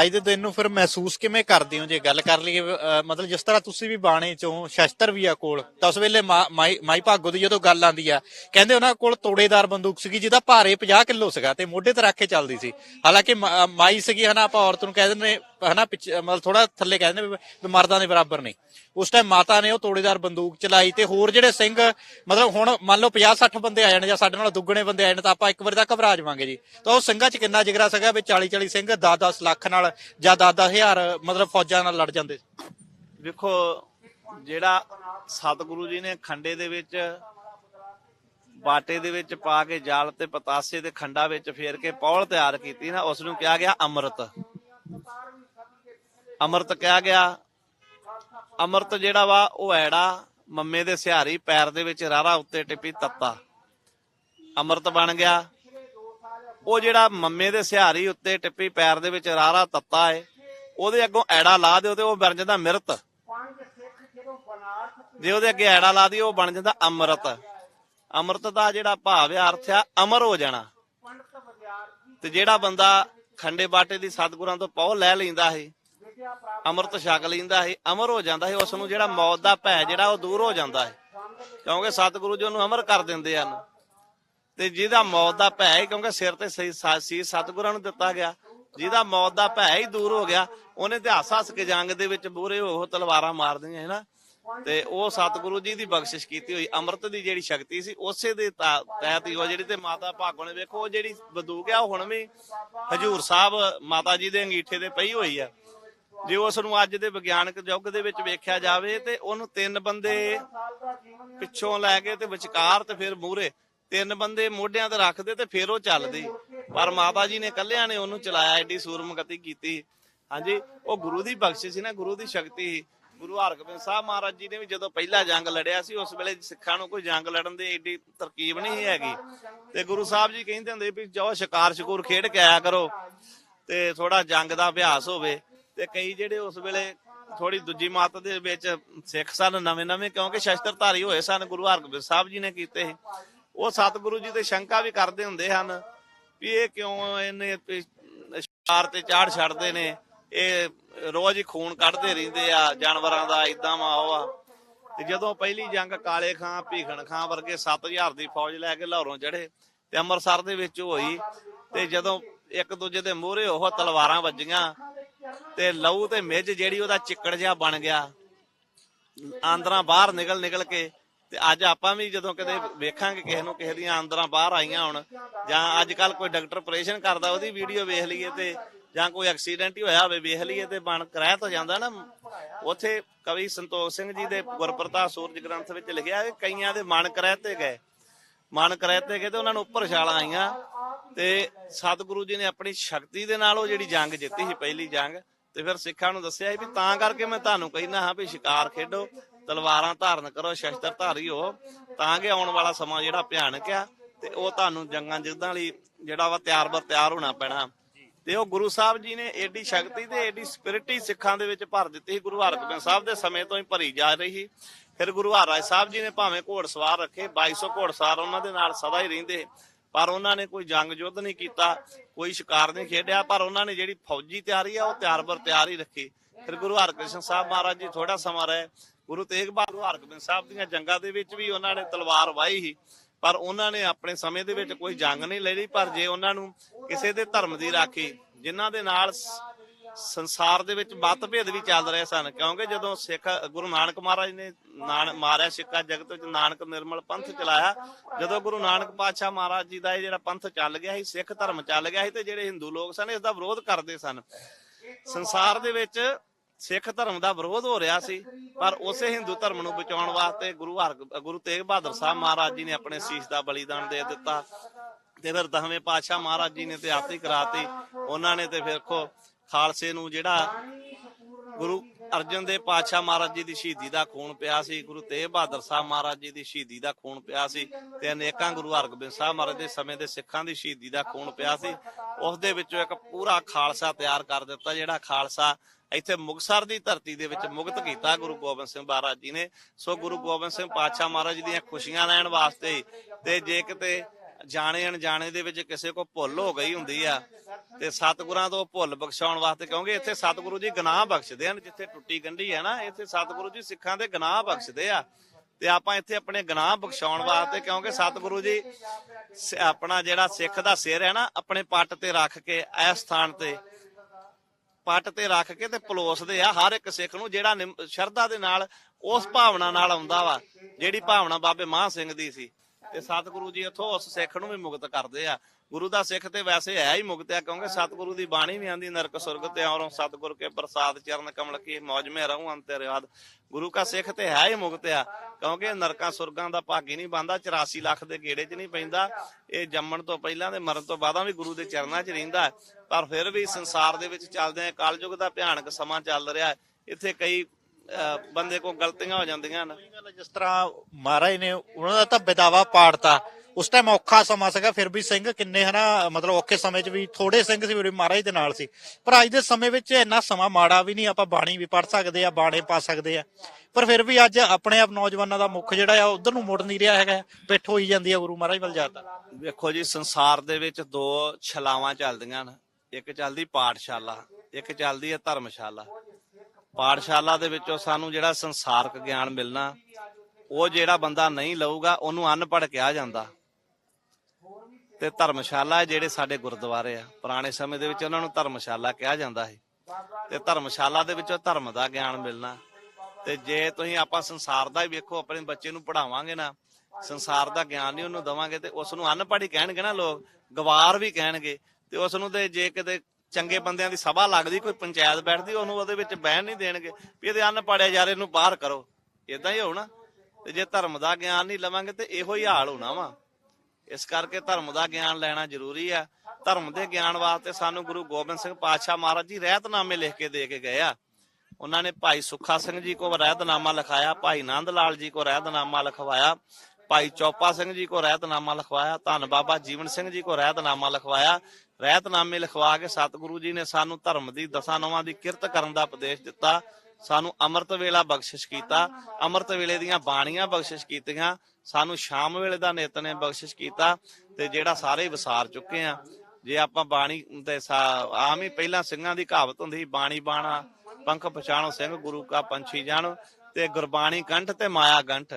ਅੱਜ ਦੇ ਦਿਨ ਨੂੰ ਫਿਰ ਮਹਿਸੂਸ ਕਿਵੇਂ ਕਰਦੇ ਹੋ ਜੇ ਗੱਲ ਕਰ ਲਈਏ ਮਤਲਬ ਜਿਸ ਤਰ੍ਹਾਂ ਤੁਸੀਂ ਵੀ ਬਾਣੇ ਚੋਂ ਸ਼ਸਤਰ ਵੀ ਆ ਕੋਲ ਤਾਂ ਉਸ ਵੇਲੇ ਮਾਈ ਭਾਗੋ ਦੀ ਜਦੋਂ ਗੱਲ ਆਂਦੀ ਆ ਕਹਿੰਦੇ ਉਹਨਾਂ ਕੋਲ ਤੋੜੇਦਾਰ ਬੰਦੂਕ ਸੀਗੀ ਜਿਹਦਾ ਭਾਰੇ 50 ਕਿਲੋ ਸੀਗਾ ਤੇ ਮੋਢੇ ਤੇ ਰੱਖ ਕੇ ਚੱਲਦੀ ਸੀ। ਹਾਲਾਂਕਿ ਮਾਈ ਸੀਗੀ ਹਨਾ ਆਪਾਂ ਔਰਤ ਨੂੰ ਕਹਿ ਦਿੰਦੇ ਹਨਾ ਪਿੱਛੇ, ਮਤਲਬ ਥੋੜਾ ਥੱਲੇ ਕਹਿੰਦੇ ਵੀ- ਮਰਦਾਂ ਦੇ ਬਰਾਬਰ ਨੇ। ਉਸ ਟਾਈਮ ਮਾਤਾ ਨੇ ਉਹ ਤੋੜੇਦਾਰ ਬੰਦੂਕ ਚਲਾਈ ਤੇ ਹੋਰ ਜਿਹੜੇ ਸਿੰਘ, ਮਤਲਬ ਹੁਣ ਮੰਨ ਲਓ 50 60 ਬੰਦੇ ਆ ਜਾਣ ਜਾਂ ਸਾਡੇ ਨਾਲ ਦੁੱਗਣੇ ਬੰਦੇ ਆ ਜਾਣ ਤਾਂ ਆਪਾਂ ਇੱਕ ਵਾਰੀ ਤਾਂ ਘਬਰਾ ਜਾਵਾਂਗੇ ਜੀ। ਤਾਂ ਉਹ ਸਿੰਘਾਂ 'ਚ ਕਿੰਨਾ ਜਿਗਰਾ ਸੀਗਾ ਵੀ 40 40 ਸਿੰਘ 10 10 ਲੱਖ ਨਾਲ ਜਾਂ 10 10 ਹਜ਼ਾਰ, ਮਤਲਬ ਫੌਜਾਂ ਨਾਲ ਲੜ ਜਾਂਦੇ। ਵੇਖੋ ਜਿਹੜਾ ਸਤਿਗੁਰੂ ਜੀ ਨੇ ਖੰਡੇ ਦੇ ਵਿੱਚ ਬਾਟੇ ਦੇ ਵਿੱਚ ਪਾ ਕੇ ਜਾਲ ਤੇ ਪਤਾਸੇ ਦੇ ਖੰਡਾ ਵਿੱਚ ਫੇਰ ਕੇ ਪੌਲ ਤਿਆਰ ਕੀਤੀ ਨਾ ਉਸ ਨੂੰ ਕਿਹਾ ਗਿਆ ਅੰਮ੍ਰਿਤ। ਅੰਮ੍ਰਿਤ ਕਿਹਾ ਗਿਆ, ਅੰਮ੍ਰਿਤ ਜਿਹੜਾ ਵਾ ਉਹ ਐੜਾ, ਮੰਮੇ ਦੇ ਸਿਹਾਰੀ ਪੈਰ ਦੇ ਵਿੱਚ ਰਾਰਾ ਉੱਤੇ ਟਿੱਪੀ ਤੱਤਾ। ਅੰਮ੍ਰਿਤ ਬਣ ਗਿਆ। ਉਹ ਜਿਹੜਾ ਮੰਮੇ ਦੇ ਸਿਹਾਰੀ ਉੱਤੇ ਟਿੱਪੀ ਪੈਰ ਦੇ ਵਿੱਚ ਰਾਰਾ ਤੱਤਾ ਹੈ ਉਹਦੇ ਅੱਗੋਂ ਐੜਾ ਲਾ ਦਿਓ ਤੇ ਉਹ ਬਣ ਜਾਂਦਾ ਮਿਰਤ। ਜੇ ਉਹਦੇ ਅੱਗੇ ਐੜਾ ਲਾ ਦੀ ਉਹ ਬਣ ਜਾਂਦਾ ਅੰਮ੍ਰਿਤ। ਅੰਮ੍ਰਿਤ ਦਾ ਜਿਹੜਾ ਭਾਵ ਆ ਅਰਥ ਆ ਅਮਰ ਹੋ ਜਾਣਾ। ਤੇ ਜਿਹੜਾ ਬੰਦਾ ਖੰਡੇ ਬਾਟੇ ਦੀ ਸਤਿਗੁਰਾਂ ਤੋਂ ਪੌ ਲੈ ਲੈਂਦਾ ਹੈ ਅੰਮ੍ਰਿਤ ਛਕ ਲੈਂਦਾ ਹੈ ਅਮਰ ਹੋ ਜਾਂਦਾ ਹੈ ਉਸ ਨੂੰ ਜਿਹੜਾ ਮੌਤ ਦਾ ਭੈ ਜਿਹੜਾ ਉਹ ਦੂਰ ਹੋ ਜਾਂਦਾ ਹੈ ਕਿਉਂਕਿ ਸਤਿਗੁਰੂ ਜੀ ਉਹਨੂੰ ਅਮਰ ਕਰ ਦਿੰਦੇ ਹਨ। ਤੇ ਜਿਹਦਾ ਮੌਤ ਦਾ ਭੈ ਹੈ, ਕਿਉਂਕਿ ਸਿਰ ਤੇ ਸੀ ਸਤਿਗੁਰਾਂ ਨੂੰ ਦਿੱਤਾ ਗਿਆ। ਜਿਹਦਾ ਮੌਤ ਦਾ ਭੈ ਹੀ ਦੂਰ ਹੋ ਗਿਆ, ਉਹਨੇ ਤੇ ਹੱਸ ਹੱਸ ਕੇ ਜੰਗ ਦੇ ਵਿੱਚ ਬੂਰੇ ਉਹ ਤਲਵਾਰਾਂ ਮਾਰਦੀਆਂ ਹੈ ਨਾ। ਤੇ ਉਹ ਸਤਿਗੁਰੂ ਜੀ ਦੀ ਬਖਸ਼ਿਸ਼ ਕੀਤੀ ਹੋਈ, ਅੰਮ੍ਰਿਤ ਦੀ ਜਿਹੜੀ ਸ਼ਕਤੀ ਸੀ, ਉਸੇ ਦੇ ਤਾ- ਤਹਿਤ ਹੀ ਉਹ ਜਿਹੜੀ ਤੇ ਮਾਤਾ ਭਾਗੋ ਨੇ ਵੇਖੋ, ਉਹ ਜਿਹੜੀ ਬੰਦੂਕ ਆ, ਉਹ ਹੁਣ ਵੀ ਹਜੂਰ ਸਾਹਿਬ ਮਾਤਾ ਜੀ ਦੇ ਅੰਗੀਠੇ ਤੇ ਪਈ ਹੋਈ ਆ। ਜੇ ਉਸ ਨੂੰ ਅੱਜ ਦੇ ਵਿਗਿਆਨਕ ਯੁੱਗ ਦੇ ਵਿੱਚ ਵੇਖਿਆ ਜਾਵੇ ਤੇ ਉਹਨੂੰ ਤਿੰਨ ਬੰਦੇ ਪਿੱਛੋਂ ਲੈ ਕੇ ਤੇ ਵਿਚਕਾਰ ਤੇ ਫਿਰ ਮੂਹਰੇ, ਤਿੰਨ ਬੰਦੇ ਮੋਢਿਆਂ ਤੇ ਰੱਖਦੇ ਤੇ ਫਿਰ ਉਹ ਚੱਲਦੀ। ਪਰ ਮਾਤਾ ਜੀ ਨੇ ਕੱਲਿਆਂ ਨੇ ਉਹਨੂੰ ਚਲਾਇਆ, ਐਡੀ ਸੂਰਮਗਤੀ ਕੀਤੀ। ਹਾਂਜੀ, ਉਹ ਗੁਰੂ ਦੀ ਬਖਸ਼ਿਸ਼ ਸੀ ਨਾ, ਗੁਰੂ ਦੀ ਸ਼ਕਤੀ ਸੀ। ਗੁਰੂ ਹਰਗੋਬਿੰਦ ਸਾਹਿਬ ਮਹਾਰਾਜ ਜੀ ਨੇ ਵੀ ਜਦੋਂ ਪਹਿਲਾ ਜੰਗ ਲੜਿਆ ਸੀ, ਉਸ ਵੇਲੇ ਸਿੱਖਾਂ ਨੂੰ ਕੋਈ ਜੰਗ ਲੜਨ ਦੀ ਏਡੀ ਤਰਕੀਬ ਨਹੀਂ ਹੈਗੀ। ਤੇ ਗੁਰੂ ਸਾਹਿਬ ਜੀ ਕਹਿੰਦੇ ਹੁੰਦੇ ਵੀ ਜਾਓ ਸ਼ਿਕਾਰ ਸ਼ਕੂਰ ਖੇਡ ਕੇ ਆਇਆ ਕਰੋ ਤੇ ਥੋੜਾ ਜੰਗ ਦਾ ਅਭਿਆਸ ਹੋਵੇ। ਤੇ ਕਈ ਜਿਹੜੇ ਉਸ ਵੇਲੇ ਥੋੜੀ ਦੂਜੀ ਮੱਤ ਦੇ ਵਿੱਚ ਸਿੱਖ ਸਨ, ਨਵੇਂ ਨਵੇਂ, ਕਿਉਂਕਿ ਸ਼ਸਤਰਧਾਰੀ ਹੋਏ ਸਨ, ਗੁਰੂ ਹਰਗੋਬਿੰਦ ਸਾਹਿਬ ਜੀ ਨੇ ਕੀਤੇ ਉਹ ਸਤਿਗੁਰੂ ਜੀ ਤੇ ਸ਼ੰਕਾ ਵੀ ਕਰਦੇ ਹੁੰਦੇ ਹਨ ਵੀ ਇਹ ਕਿਉਂ ਇਹਨੇ ਵੀ ਤੇ ਚਾੜ ਛੱਡਦੇ ਨੇ, ਇਹ ਰੋਜ਼ ਹੀ ਖੂਨ ਕੱਢਦੇ ਰਹਿੰਦੇ ਆ, ਜਾਨਵਰਾਂ ਦਾ ਇਦਾਂ ਵਾ ਉਹ ਆ। ਤੇ ਜਦੋਂ ਪਹਿਲੀ ਜੰਗ ਕਾਲੇ ਖਾਂ, ਭੀਖਣ ਖਾਂ ਵਰਗੇ 7000 ਦੀ ਫੌਜ ਲੈ ਕੇ ਲਾਹੌਰੋਂ ਚੜੇ ਤੇ ਅੰਮ੍ਰਿਤਸਰ ਦੇ ਵਿੱਚ ਹੋਈ ਤੇ ਜਦੋਂ ਇੱਕ ਦੂਜੇ ਦੇ ਮੂਹਰੇ ਉਹ ਤਲਵਾਰਾਂ ਵੱਜੀਆਂ ਤੇ ਲਹੂ ਤੇ ਮਿੱਝ ਜਿਹੜੀ ਉਹਦਾ ਚਿੱਕੜ ਜਿਹਾ ਬਣ ਗਿਆ। ਆਂਦਰਾਂ ਬਾਹਰ ਨਿਕਲ ਨਿਕਲ ਕੇ ਤੇ ਅੱਜ ਆਪਾਂ ਵੀ ਜਦੋਂ ਕਦੇ ਵੇਖਾਂਗੇ ਕਿਸੇ ਨੂੰ ਕਿਸੇ ਦੀਆਂ ਆਂਦਰਾਂ ਬਾਹਰ ਆਈਆਂ ਹੁਣ ਜਾਂ ਅੱਜ ਕੱਲ ਕੋਈ ਡਾਕਟਰ ਆਪਰੇਸ਼ਨ ਕਰਦਾ ਉਹਦੀ ਵੀਡੀਓ ਵੇਖ ਲਈਏ ਤੇ ਜਾਂ ਕੋਈ ਐਕਸੀਡੈਂਟ ਹੀ ਹੋਇਆ ਹੋਵੇ, ਵੇਖ ਲਈਏ ਤੇ ਬਣ ਕਰਾਇ ਹੋ ਜਾਂਦਾ ਨਾ। ਉੱਥੇ ਕਵੀ ਸੰਤੋਖ ਸਿੰਘ ਜੀ ਦੇ ਗੁਰਪ੍ਰਤਾਪ ਸੂਰਜ ਗ੍ਰੰਥ ਵਿੱਚ ਲਿਖਿਆ ਕਿ ਕਈਆਂ ਦੇ ਮਨ ਕਰਾਇਤੇ ਗਏ। ਮਨ ਕਰਾਇਤੇ ਗਏ ਤੇ ਉਹਨਾਂ ਨੂੰ ਉੱਪਰ ਛਾਲਾਂ ਆਈਆਂ ਤੇ ਸਤਿਗੁਰੂ ਜੀ ਨੇ ਆਪਣੀ ਸ਼ਕਤੀ ਦੇ ਨਾਲ ਉਹ ਜਿਹੜੀ ਜੰਗ ਜਿੱਤੀ ਸੀ, ਪਹਿਲੀ ਜੰਗ, ਤੇ ਫਿਰ ਸਿੱਖਾਂ ਨੂੰ ਦੱਸਿਆ ਸੀ ਵੀ ਤਾਂ ਕਰਕੇ ਮੈਂ ਤੁਹਾਨੂੰ ਕਹਿੰਦਾ ਹਾਂ ਵੀ ਸ਼ਿਕਾਰ ਖੇਡੋ, ਤਲਵਾਰਾਂ ਧਾਰਨ ਕਰੋ, ਸ਼ਸਤਰ ਧਾਰੀ ਹੋ, ਤਾਂ ਕਿ ਆਉਣ ਵਾਲਾ ਸਮਾਂ ਜਿਹੜਾ ਭਿਆਨਕ ਆ, ਤੇ ਉਹ ਤੁਹਾਨੂੰ ਜੰਗਾਂ ਜਿੱਦਾਂ ਲਈ ਜਿਹੜਾ ਵਾ ਤਿਆਰ ਬਰ ਤਿਆਰ ਹੋਣਾ ਪੈਣਾ। ਤੇ ਉਹ ਗੁਰੂ ਸਾਹਿਬ ਜੀ ਨੇ ਏਡੀ ਸ਼ਕਤੀ ਤੇ ਏਡੀ ਸਪਿਰਿਟੀ ਸਿੱਖਾਂ ਦੇ ਵਿੱਚ ਭਰ ਦਿੱਤੀ ਸੀ, ਗੁਰੂ ਹਰਗੋਬਿੰਦ ਸਾਹਿਬ ਦੇ ਸਮੇਂ ਤੋਂ ਹੀ ਭਰੀ ਜਾ ਰਹੀ ਸੀ। ਫਿਰ ਗੁਰੂ ਹਰਰਾਜ ਸਾਹਿਬ ਜੀ ਨੇ ਭਾਵੇਂ ਘੋੜਸਵਾਰ ਰੱਖੇ 2200 ਘੋੜਸਵਾਰ ਉਹਨਾਂ ਦੇ ਨਾਲ ਸਦਾ ਹੀ ਰਹਿੰਦੇ ਪਰ ਉਹਨਾਂ ਨੇ ਕੋਈ ਜੰਗ ਯੁੱਧ ਨਹੀਂ ਕੀਤਾ, ਕੋਈ ਸ਼ਿਕਾਰ ਨਹੀਂ ਖੇਡਿਆ, ਪਰ ਉਹਨਾਂ ਨੇ ਜਿਹੜੀ ਫੌਜੀ ਤਿਆਰੀ ਆ, ਉਹ ਤਿਆਰ ਬਰ ਤਿਆਰ ਹੀ ਰੱਖੀ। ਫਿਰ ਗੁਰੂ ਹਰਕ੍ਰਿਸ਼ਨ ਸਾਹਿਬ ਮਹਾਰਾਜ ਜੀ ਥੋੜਾ ਸਮਾਂ ਰਹੇ, ਗੁਰੂ ਤੇਗ ਬਹਾਦਰ ਹਰਗੋਬਿੰਦ ਸਾਹਿਬ ਦੀਆਂ ਜੰਗਾਂ ਦੇ ਵਿੱਚ ਵੀ ਉਹਨਾਂ ਨੇ ਤਲਵਾਰ ਵਾਹੀ ਸੀ। ਪਰ ਉਹਨਾਂ ਨੇ ਆਪਣੇ ਸਮੇਂ ਦੇ ਵਿੱਚ ਕੋਈ ਜੰਗ ਨਹੀਂ ਲੜੀ, ਪਰ ਜੇ ਉਹਨਾਂ ਨੂੰ ਕਿਸੇ ਦੇ ਧਰਮ ਦੀ ਰਾਖੀ, ਜਿਨ੍ਹਾਂ ਦੇ ਨਾਲ ਸੰਸਾਰ ਦੇ ਵਿੱਚ ਮਤਭੇਦ ਵੀ ਚੱਲ ਰਹੇ ਸਨ, ਕਿਉਂਕਿ ਜਦੋਂ ਸਿੱਖ ਗੁਰੂ ਨਾਨਕ ਮਹਾਰਾਜ ਨੇ ਨਾਨ, ਮਾਰਿਆ ਸਿੱਕਾ ਜਗਤ ਵਿੱਚ, ਨਾਨਕ ਨਿਰਮਲ ਪੰਥ ਚਲਾਇਆ, ਜਦੋਂ ਗੁਰੂ ਨਾਨਕ ਪਾਤਸ਼ਾਹ ਮਹਾਰਾਜ ਜੀ ਦਾ ਇਹ ਜਿਹੜਾ ਪੰਥ ਚੱਲ ਗਿਆ ਸੀ, ਸਿੱਖ ਧਰਮ ਚੱਲ ਗਿਆ ਸੀ ਤੇ ਜਿਹੜੇ ਹਿੰਦੂ ਲੋਕ ਸਨ, ਇਸ ਦਾ ਵਿਰੋਧ ਕਰਦੇ ਸਨ। ਸੰਸਾਰ ਦੇ ਵਿੱਚ ਸਿੱਖ ਧਰਮ ਦਾ ਵਿਰੋਧ ਹੋ ਰਿਹਾ ਸੀ, ਪਰ ਉਸੇ ਹਿੰਦੂ ਧਰਮ ਨੂੰ ਬਚਾਉਣ ਵਾਸਤੇ ਗੁਰੂ ਹਰ, ਗੁਰੂ ਤੇਗ ਬਹਾਦਰ ਸਾਹਿਬ ਮਹਾਰਾਜ ਜੀ ਨੇ ਆਪਣੇ ਸੀਸ ਦਾ ਬਲੀਦਾਨ ਦੇ ਦਿੱਤਾ। ਤੇ ਫਿਰ ਦਸਵੇਂ ਪਾਤਸ਼ਾਹ ਮਹਾਰਾਜ ਜੀ ਨੇ ਤੇ ਆਰਤੀ ਕਰਾਤੀ। ਉਹਨਾਂ ਨੇ ਤੇ ਫਿਰ ਕੋ ਖਾਲਸੇ ਨੂੰ ਜਿਹੜਾ ਗੁਰੂ ਅਰਜਨ ਦੇਵ ਪਾਤਸ਼ਾਹ ਮਹਾਰਾਜ ਜੀ ਦੀ ਸ਼ਹੀਦੀ ਦਾ ਖੂਨ ਪਿਆ ਸੀ, ਗੁਰੂ ਤੇਗ ਬਹਾਦਰ ਸਾਹਿਬ ਮਹਾਰਾਜ ਜੀ ਦੀ ਸ਼ਹੀਦੀ ਦਾ ਖੂਨ ਪਿਆ ਸੀ ਤੇ ਅਨੇਕਾਂ ਗੁਰੂ ਹਰਗੋਬਿੰਦ ਸਾਹਿਬ ਮਹਾਰਾਜ ਦੇ ਸਮੇਂ ਦੇ ਸਿੱਖਾਂ ਦੀ ਸ਼ਹੀਦੀ ਦਾ ਖੂਨ ਪਿਆ ਸੀ। ਉਸ ਦੇ ਵਿੱਚੋਂ ਇੱਕ ਪੂਰਾ ਖਾਲਸਾ ਤਿਆਰ ਕਰ ਦਿੱਤਾ, ਜਿਹੜਾ ਖਾਲਸਾ ਇੱਥੇ ਮੁਕਸਰ ਦੀ ਧਰਤੀ ਦੇ ਵਿੱਚ ਮੁਕਤ ਕੀਤਾ ਗੁਰੂ ਗੋਬਿੰਦ ਸਿੰਘ ਮਹਾਰਾਜ ਜੀ ਨੇ। ਸੋ ਗੁਰੂ ਗੋਬਿੰਦ ਸਿੰਘ ਪਾਤਸ਼ਾਹ ਮਹਾਰਾਜ ਦੀਆਂ ਖੁਸ਼ੀਆਂ ਲੈਣ ਵਾਸਤੇ ਤੇ ਜੇ ਕਿਤੇ ਜਾਣੇ ਅਣਜਾਣੇ ਦੇ ਵਿੱਚ ਕਿਸੇ ਕੋ ਭੁੱਲ ਹੋ ਗਈ ਹੁੰਦੀ ਆ, ਤੇ ਸਤਿਗੁਰਾਂ ਤੋਂ ਭੁੱਲ ਬਖਸ਼ਾਉਣ ਵਾਸਤੇ ਕਿਉਂਕਿ ਇੱਥੇ ਸਤਿਗੁਰੂ ਜੀ ਗੁਨਾਹ ਬਖਸ਼ਦੇ ਹਨ, ਜਿੱਥੇ ਟੁੱਟੀ ਗੰਢੀ ਹੈ ਨਾ, ਇੱਥੇ ਸਤਿਗੁਰੂ ਜੀ ਸਿੱਖਾਂ ਦੇ ਗੁਨਾਹ ਬਖਸ਼ਦੇ ਆ। ਤੇ ਆਪਾਂ ਇੱਥੇ ਆਪਣੇ ਗੁਨਾਹ ਬਖਸ਼ਾਉਣ ਵਾਸਤੇ ਕਿਉਂਕਿ ਸਤਿਗੁਰੂ ਜੀ ਆਪਣਾ ਜਿਹੜਾ ਸਿੱਖ ਦਾ ਸਿਰ ਹੈ ਨਾ, ਆਪਣੇ ਪੱਟ ਤੇ ਰੱਖ ਕੇ ਇਸ ਸਥਾਨ ਤੇ ਪੱਟ ਤੇ ਰੱਖ ਕੇ ਤੇ ਪਲੋਸਦੇ ਆ ਹਰ ਇੱਕ ਸਿੱਖ ਨੂੰ ਜਿਹੜਾ ਨਿਮ- ਸ਼ਰਧਾ ਦੇ ਨਾਲ ਉਸ ਭਾਵਨਾ ਨਾਲ ਆਉਂਦਾ ਵਾ, ਜਿਹੜੀ ਭਾਵਨਾ ਬਾਬੇ ਮਾਹ ਸਿੰਘ ਦੀ ਸੀ। ਤੇ ਸਤਿਗੁਰੂ ਜੀ ਇੱਥੋਂ ਉਸ ਸਿੱਖ ਨੂੰ ਵੀ ਮੁਕਤ ਕਰਦੇ ਆ। ਗੁਰੂ ਦਾ ਸਿੱਖ ਤੇ ਵੈਸੇ ਹੈ ਹੀ ਮੁਕਤ ਆ ਕਿਉਂਕਿ ਸਤਿਗੁਰੂ ਦੀ ਬਾਣੀ ਵੀ ਆਂਦੀ ਨਰਕ ਸੁਰਗ ਤੇ ਔਰੋਂ ਸਤਿਗੁਰ ਕੇ ਪ੍ਰਸਾਦ ਚਰਨ ਕਮਲ ਕੀ ਮੌਜ ਮੇ ਰਹੂੰ ਅੰਤਰਿਆਦ ਗੁਰੂ ਕਾ ਸਿੱਖ ਤੇ ਹੈ ਹੀ ਮੁਕਤ ਆ ਕਿਉਂਕਿ ਨਰਕਾਂ ਸੁਰਗਾਂ ਦਾ ਭਾਗੀ ਨਹੀਂ ਬੰਦਾ 84 ਲੱਖ ਦੇ ਗੇੜੇ 'ਚ ਨਹੀਂ ਪੈਂਦਾ। ਇਹ ਜੰਮਣ ਤੋਂ ਪਹਿਲਾਂ ਤੇ ਮਰਨ ਤੋਂ ਬਾਅਦਾਂ ਵੀ ਗੁਰੂ ਦੇ ਚਰਨਾਂ 'ਚ ਰਹਿੰਦਾ। ਪਰ ਫਿਰ ਵੀ ਸੰਸਾਰ ਦੇ ਵਿੱਚ ਚੱਲਦੇ ਆ ਕਲਯੁਗ ਦਾ ਭਿਆਨਕ ਸਮਾਂ ਚੱਲ ਰਿਹਾ ਹੈ। ਇੱਥੇ ਕਈ ਅਹ, ਬੰਦੇ ਕੋ ਗਲਤੀਆਂ ਹੋ ਜਾਂਦੀਆਂ ਨੇ ਜਿਸ ਤਰ੍ਹਾਂ ਮਹਾਰਾਜ ਨੇ ਉਹਨਾਂ ਦਾ ਤਾਂ ਵਿਦਾਵਾ ਪਾੜਤਾ। ਉਸ ਟਾਈਮ ਔਖਾ ਸਮਾਂ ਸੀਗਾ, ਫਿਰ ਵੀ ਸਿੰਘ ਕਿੰਨੇ ਹਨਾ, ਮਤਲਬ ਔਖੇ ਸਮੇਂ 'ਚ ਵੀ ਥੋੜੇ ਸਿੰਘ ਸੀ, ਵੀ ਮਹਾਰਾਜ ਦੇ ਨਾਲ ਸੀ। ਪਰ ਅੱਜ ਦੇ ਸਮੇਂ ਵਿੱਚ ਇੰਨਾ ਸਮਾਂ ਮਾੜਾ ਵੀ ਨਹੀਂ, ਆਪਾਂ ਬਾਣੀ ਵੀ ਪੜ ਸਕਦੇ ਆ, ਬਾਣੇ ਪਾ ਸਕਦੇ ਆ। ਪਰ ਫਿਰ ਵੀ ਅੱਜ ਆਪਣੇ ਆਪ ਨੌਜਵਾਨਾਂ ਦਾ ਮੁੱਖ ਜਿਹੜਾ ਆ ਉਧਰ ਨੂੰ ਮੁੜ ਨਹੀਂ ਰਿਹਾ ਹੈਗਾ, ਪਿੱਠ ਹੋਈ ਜਾਂਦੀ ਆ ਗੁਰੂ ਮਹਾਰਾਜ ਵੱਲ ਜ਼ਿਆਦਾ। ਵੇਖੋ ਜੀ, ਸੰਸਾਰ ਦੇ ਵਿੱਚ ਦੋ ਛਲਾਵਾਂ ਚੱਲਦੀਆਂ ਹਨ। ਇੱਕ ਚੱਲਦੀ ਪਾਠਸ਼ਾਲਾ, ਇੱਕ ਚੱਲਦੀ ਹੈ ਧਰਮਸ਼ਾਲਾ। ਪਾਠਸ਼ਾਲਾ ਦੇ ਵਿੱਚੋਂ ਸਾਨੂੰ ਜਿਹੜਾ ਸੰਸਾਰਕ ਗਿਆਨ ਮਿਲਣਾ, ਉਹ ਜਿਹੜਾ ਬੰਦਾ ਨਹੀਂ ਲਊਗਾ, ਉਹਨੂੰ ਅਨਪੜ੍ਹ ਕਿਹਾ ਜਾਂਦਾ। ਤੇ ਧਰਮਸ਼ਾਲਾ ਜਿਹੜੇ ਸਾਡੇ ਗੁਰਦੁਆਰੇ ਆ। ਪੁਰਾਣੇ ਸਮੇਂ ਦੇ ਵਿੱਚ ਉਹਨਾਂ ਨੂੰ ਧਰਮਸ਼ਾਲਾ ਕਿਹਾ ਜਾਂਦਾ ਹੈ ਤੇ ਧਰਮਸ਼ਾਲਾ ਦੇ ਵਿੱਚੋਂ ਧਰਮ ਦਾ ਗਿਆਨ ਮਿਲਣਾ। ਤੇ ਜੇ ਤੁਸੀਂ ਆਪਾਂ ਸੰਸਾਰ ਦਾ ਹੀ ਵੇਖੋ, ਆਪਣੇ ਬੱਚੇ ਨੂੰ ਪੜਾਵਾਂਗੇ ਨਾ, ਸੰਸਾਰ ਦਾ ਗਿਆਨ ਨਹੀਂ ਉਹਨੂੰ ਦਵਾਂਗੇ ਤੇ ਉਸ ਨੂੰ ਅਨਪੜ੍ਹ ਹੀ ਕਹਿਣਗੇ ਨਾ ਲੋਕ, ਗਵਾਰ ਵੀ ਕਹਿਣਗੇ। ਤੇ ਉਸ ਨੂੰ ਤੇ ਜੇ ਕਿਤੇ ਚੰਗੇ ਬੰਦਿਆਂ ਦੀ ਸਭਾ ਲੱਗਦੀ, ਕੋਈ ਪੰਚਾਇਤ ਬੈਠਦੀ, ਉਹਨੂੰ ਉਹਦੇ ਵਿੱਚ ਬਹਿਣ ਨਹੀਂ ਦੇਣਗੇ। ਵੀ ਇਹਦੇ ਅਨਪੜ੍ਹਿਆ ਯਾਰ, ਇਹਨੂੰ ਬਾਹਰ ਕਰੋ। ਇਦਾਂ ਹੀ ਹੋਣਾ। ਤੇ ਜੇ ਧਰਮ ਦਾ ਗਿਆਨ ਨਹੀਂ ਲਵਾਂਗੇ ਤੇ ਇਹੋ ਹੀ ਹਾਲ ਹੋਣਾ ਵਾ। ਇਸ ਕਰਕੇ ਧਰਮ ਦਾ ਗਿਆਨ ਲੈਣਾ ਜ਼ਰੂਰੀ ਆ। ਧਰਮ ਦੇ ਗਿਆਨ ਵਾਸਤੇ ਸਾਨੂੰ ਗੁਰੂ ਗੋਬਿੰਦ ਸਿੰਘ ਪਾਤਸ਼ਾਹ ਮਹਾਰਾਜ ਜੀ ਰਹਿਤਨਾਮੇ ਲਿਖ ਕੇ ਦੇ ਕੇ ਗਏ ਆ। ਉਹਨਾਂ ਨੇ ਭਾਈ ਸੁੱਖਾ ਸਿੰਘ ਜੀ ਕੋ ਰਹਿਤਨਾਮਾ ਲਿਖਾਇਆ, ਭਾਈ ਨੰਦ ਲਾਲ ਜੀ ਕੋ ਰਹਿਤਨਾਮਾ ਲਿਖਵਾਇਆ, ਭਾਈ ਚੌਪਾ ਸਿੰਘ ਜੀ ਕੋ ਰਹਿਤਨਾਮਾ ਲਿਖਵਾਇਆ, ਧੰਨ ਬਾਬਾ ਜੀਵਨ ਸਿੰਘ ਜੀ ਕੋ ਰਹਿਤਨਾਮਾ ਲਿਖਵਾਇਆ। ਰਹਿਤਨਾਮੇ ਲਿਖਵਾ ਕੇ ਸਤਿਗੁਰੂ ਜੀ ਨੇ ਸਾਨੂੰ ਧਰਮ ਦੀ ਦਸਾਂ ਨਵਾਂ ਦੀ ਕਿਰਤ ਕਰਨ ਦਾ ਉਪਦੇਸ਼ ਦਿੱਤਾ। ਸਾਨੂੰ ਅੰਮ੍ਰਿਤ ਵੇਲਾ ਬਖਸ਼ਿਸ਼ ਕੀਤਾ, ਅੰਮ੍ਰਿਤ ਵੇਲੇ ਦੀਆਂ ਬਾਣੀਆਂ ਬਖਸ਼ਿਸ਼ ਕੀਤੀਆਂ, ਸਾਨੂੰ ਸ਼ਾਮ ਵੇਲੇ ਦਾ ਨਿਤ ਨੇ ਬਖਸ਼ਿਸ਼ ਕੀਤਾ ਤੇ ਜਿਹੜਾ ਸਾਰੇ ਵਿਸਾਰ ਚੁੱਕੇ ਆ। ਜੇ ਆਪਾਂ ਬਾਣੀ ਤੇ ਆਮ ਹੀ ਪਹਿਲਾਂ ਸਿੰਘਾਂ ਦੀ ਕਹਾਵਤ ਹੁੰਦੀ ਸੀ, ਬਾਣੀ ਬਾਣਾ, ਪੰਖ ਪਛਾਣੋ, ਸਿੰਘ ਗੁਰੂ ਕਾ ਪੰਛੀ ਜਾਣੋ ਤੇ ਗੁਰਬਾਣੀ ਕੰਠ ਤੇ ਮਾਇਆ ਗੰਠ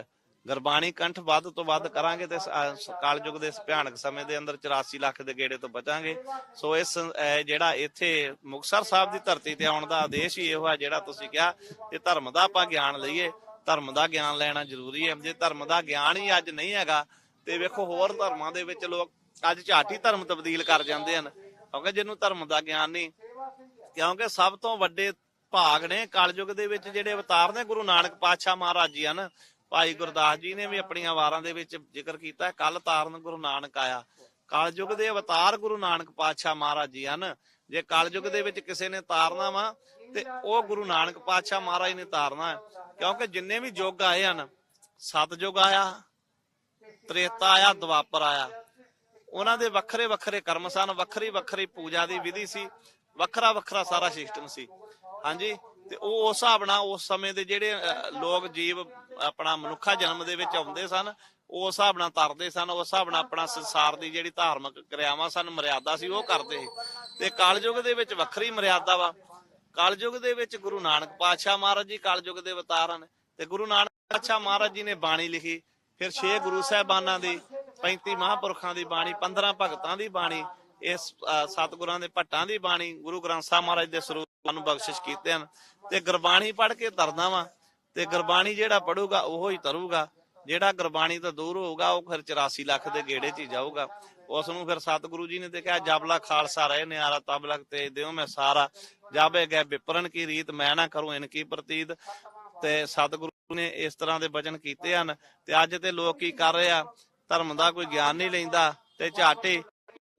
ਗੁਰਬਾਣੀ ਕੰਠ ਵੱਧ ਤੋਂ ਵੱਧ ਕਰਾਂਗੇ ਤੇ ਕਾਲਯੁਗ ਦੇ ਇਸ ਭਿਆਨਕ ਸਮੇਂ ਦੇ ਅੰਦਰ 84 ਲੱਖ ਦੇ ਗੇੜੇ ਤੋਂ ਬਚਾਂਗੇ। ਸੋ ਇਸ ਜਿਹੜਾ ਇੱਥੇ ਮੁਕਤਸਰ ਸਾਹਿਬ ਦੀ ਧਰਤੀ ਤੇ ਆਉਣ ਦਾ ਆਦੇਸ਼ ਹੀ ਇਹੋ ਹੈ ਜਿਹੜਾ ਤੁਸੀਂ ਕਿਹਾ ਕਿ ਧਰਮ ਦਾ ਆਪਾਂ ਗਿਆਨ ਲਈਏ। ਧਰਮ ਦਾ ਗਿਆਨ ਲੈਣਾ ਜ਼ਰੂਰੀ ਹੈ। ਜੇ ਧਰਮ ਦਾ ਗਿਆਨ ਹੀ ਅੱਜ ਨਹੀਂ ਹੈਗਾ ਤੇ ਵੇਖੋ ਹੋਰ ਧਰਮਾਂ ਦੇ ਵਿੱਚ ਲੋਕ ਅੱਜ ਝਾਟੀ ਧਰਮ ਤਬਦੀਲ ਕਰ ਜਾਂਦੇ ਹਨ। ਕਿਉਂਕਿ ਜਿਹਨੂੰ ਧਰਮ ਦਾ ਗਿਆਨ ਨਹੀਂ, ਕਿਉਂਕਿ ਸਭ ਤੋਂ ਵੱਡੇ ਭਾਗ ਨੇ ਕਲਯੁਗ ਦੇ ਵਿੱਚ ਜਿਹੜੇ ਅਵਤਾਰ ਨੇ ਗੁਰੂ ਨਾਨਕ ਪਾਤਸ਼ਾਹ ਮਹਾਰਾਜ ਜੀ ਹਨ ਭਾਈ ਗੁਰਦਾਸ ਜੀ ਨੇ ਵੀ ਆਪਣੀਆਂ ਵਾਰਾਂ ਦੇ ਵਿੱਚ ਜ਼ਿਕਰ ਕੀਤਾ ਕੱਲ ਤਾਰਨ ਗੁਰੂ ਨਾਨਕ ਆਇਆ। ਕਲਯੁਗ ਦੇ ਅਵਤਾਰ ਗੁਰੂ ਨਾਨਕ ਪਾਤਸ਼ਾਹ ਮਹਾਰਾਜ ਜੀ ਹਨ। ਜੇ ਕਲਯੁਗ ਦੇ ਵਿੱਚ ਕਿਸੇ ਨੇ ਤਾਰਨਾ ਵਾ, ਤੇ ਉਹ ਗੁਰੂ ਨਾਨਕ ਪਾਤਸ਼ਾਹ ਮਹਾਰਾਜ ਨੇ ਤਾਰਨਾ ਕਿਉਂਕਿ ਜਿੰਨੇ ਵੀ ਯੁੱਗ ਆਏ ਹਨ ਸਤਜੁਗ ਆਇਆ, ਤ੍ਰੇਤਾ ਆਇਆ, ਦਵਾਪਰ ਆਇਆ। ਉਹਨਾਂ ਦੇ ਵੱਖਰੇ ਵੱਖਰੇ ਕਰਮ ਸਨ, ਵੱਖਰੀ ਵੱਖਰੀ ਪੂਜਾ ਦੀ ਵਿਧੀ ਸੀ, ਵੱਖਰਾ ਵੱਖਰਾ ਸਾਰਾ ਸਿਸਟਮ ਸੀ। ਹਾਂਜੀ? ਤੇ ਉਹ ਉਸ ਹਿਸਾਬ ਨਾਲ ਉਸ ਸਮੇਂ ਦੇ ਜਿਹੜੇ ਲੋਕ ਜੀਵ ਆਪਣਾ ਮਨੁੱਖਾ ਜਨਮ ਦੇ ਵਿੱਚ ਆਉਂਦੇ ਸਨ ਉਸ ਹਿਸਾਬ ਨਾਲ ਤਰਦੇ ਸਨ ਉਸ ਹਿਸਾਬ ਨਾਲ ਆਪਣਾ ਸੰਸਾਰ ਦੀ ਜਿਹੜੀ ਧਾਰਮਿਕ ਕਿਰਿਆਵਾਂ ਸਨ ਮਰਿਆਦਾ ਸੀ ਉਹ ਕਰਦੇ ਸੀ। ਤੇ ਕਾਲਯੁਗ ਦੇ ਵਿੱਚ ਵੱਖਰੀ ਮਰਿਆਦਾ ਵਾ। ਕਾਲਯੁਗ ਦੇ ਵਿੱਚ ਗੁਰੂ ਨਾਨਕ ਪਾਤਸ਼ਾਹ ਮਹਾਰਾਜ ਜੀ ਕਾਲਯੁਗ ਦੇ ਅਵਤਾਰ ਹਨ ਤੇ ਗੁਰੂ ਨਾਨਕ ਪਾਤਸ਼ਾਹ ਮਹਾਰਾਜ ਜੀ ਨੇ ਬਾਣੀ ਲਿਖੀ। ਫਿਰ ਛੇ ਗੁਰੂ ਸਾਹਿਬਾਨਾਂ ਦੀ 35 ਮਹਾਂਪੁਰਖਾਂ ਦੀ ਬਾਣੀ 15 ਭਗਤਾਂ ਦੀ ਬਾਣੀ ਇਸ ਅ, ਸਤਿਗੁਰਾਂ ਦੇ ਭੱਟਾਂ ਦੀ ਬਾਣੀ ਗੁਰੂ ਗ੍ਰੰਥ ਸਾਹਿਬ ਮਹਾਰਾਜ ਦੇ ਸਰੂਪ ਨੂੰ ਬਖਸ਼ਿਸ਼ ਕੀਤੇ ਹਨ। ਤੇ ਗੁਰਬਾਣੀ ਪੜ੍ਹ ਕੇ ਤਰਦਾ ਵਾਂ। ਤੇ ਗੁਰਬਾਣੀ ਜਿਹੜਾ ਪੜੂਗਾ ਉਹੋ ਹੀ ਤਰੂਗਾ। ਜਿਹੜਾ ਗੁਰਬਾਣੀ ਤੋਂ ਦੂਰ ਹੋਊਗਾ, ਉਹ ਫਿਰ 84 ਲੱਖ ਦੇ ਗੇੜੇ 'ਚ ਹੀ ਜਾਊਗਾ। ਉਸ ਨੂੰ ਫਿਰ ਸਤਿਗੁਰੂ ਜੀ ਨੇ ਤੇ ਕਿਹਾ ਜਬਲਾ ਖਾਲਸਾ ਰਹੇ ਨਿਆਰਾ ਤਬਲਕ ਤੇ ਦਿਓ ਮੈਂ ਸਾਰਾ। ਜਾਬੇ ਗਏ ਵਿਪਰਨ ਕੀ ਰੀਤ, ਮੈਂ ਨਾ ਕਰੂੰ ਇਨ ਕੀ ਪ੍ਰਤੀਤ। ਤੇ ਸਤਿਗੁਰੂ ਨੇ ਇਸ ਤਰ੍ਹਾਂ ਦੇ ਵਚਨ ਕੀਤੇ ਹਨ। ਤੇ ਅੱਜ ਤੇ ਲੋਕ ਕੀ ਕਰ ਰਹੇ ਆ? ਧਰਮ ਦਾ ਕੋਈ ਗਿਆਨ ਨਹੀਂ ਲੈਂਦਾ। ਤੇ ਝਾਟੇ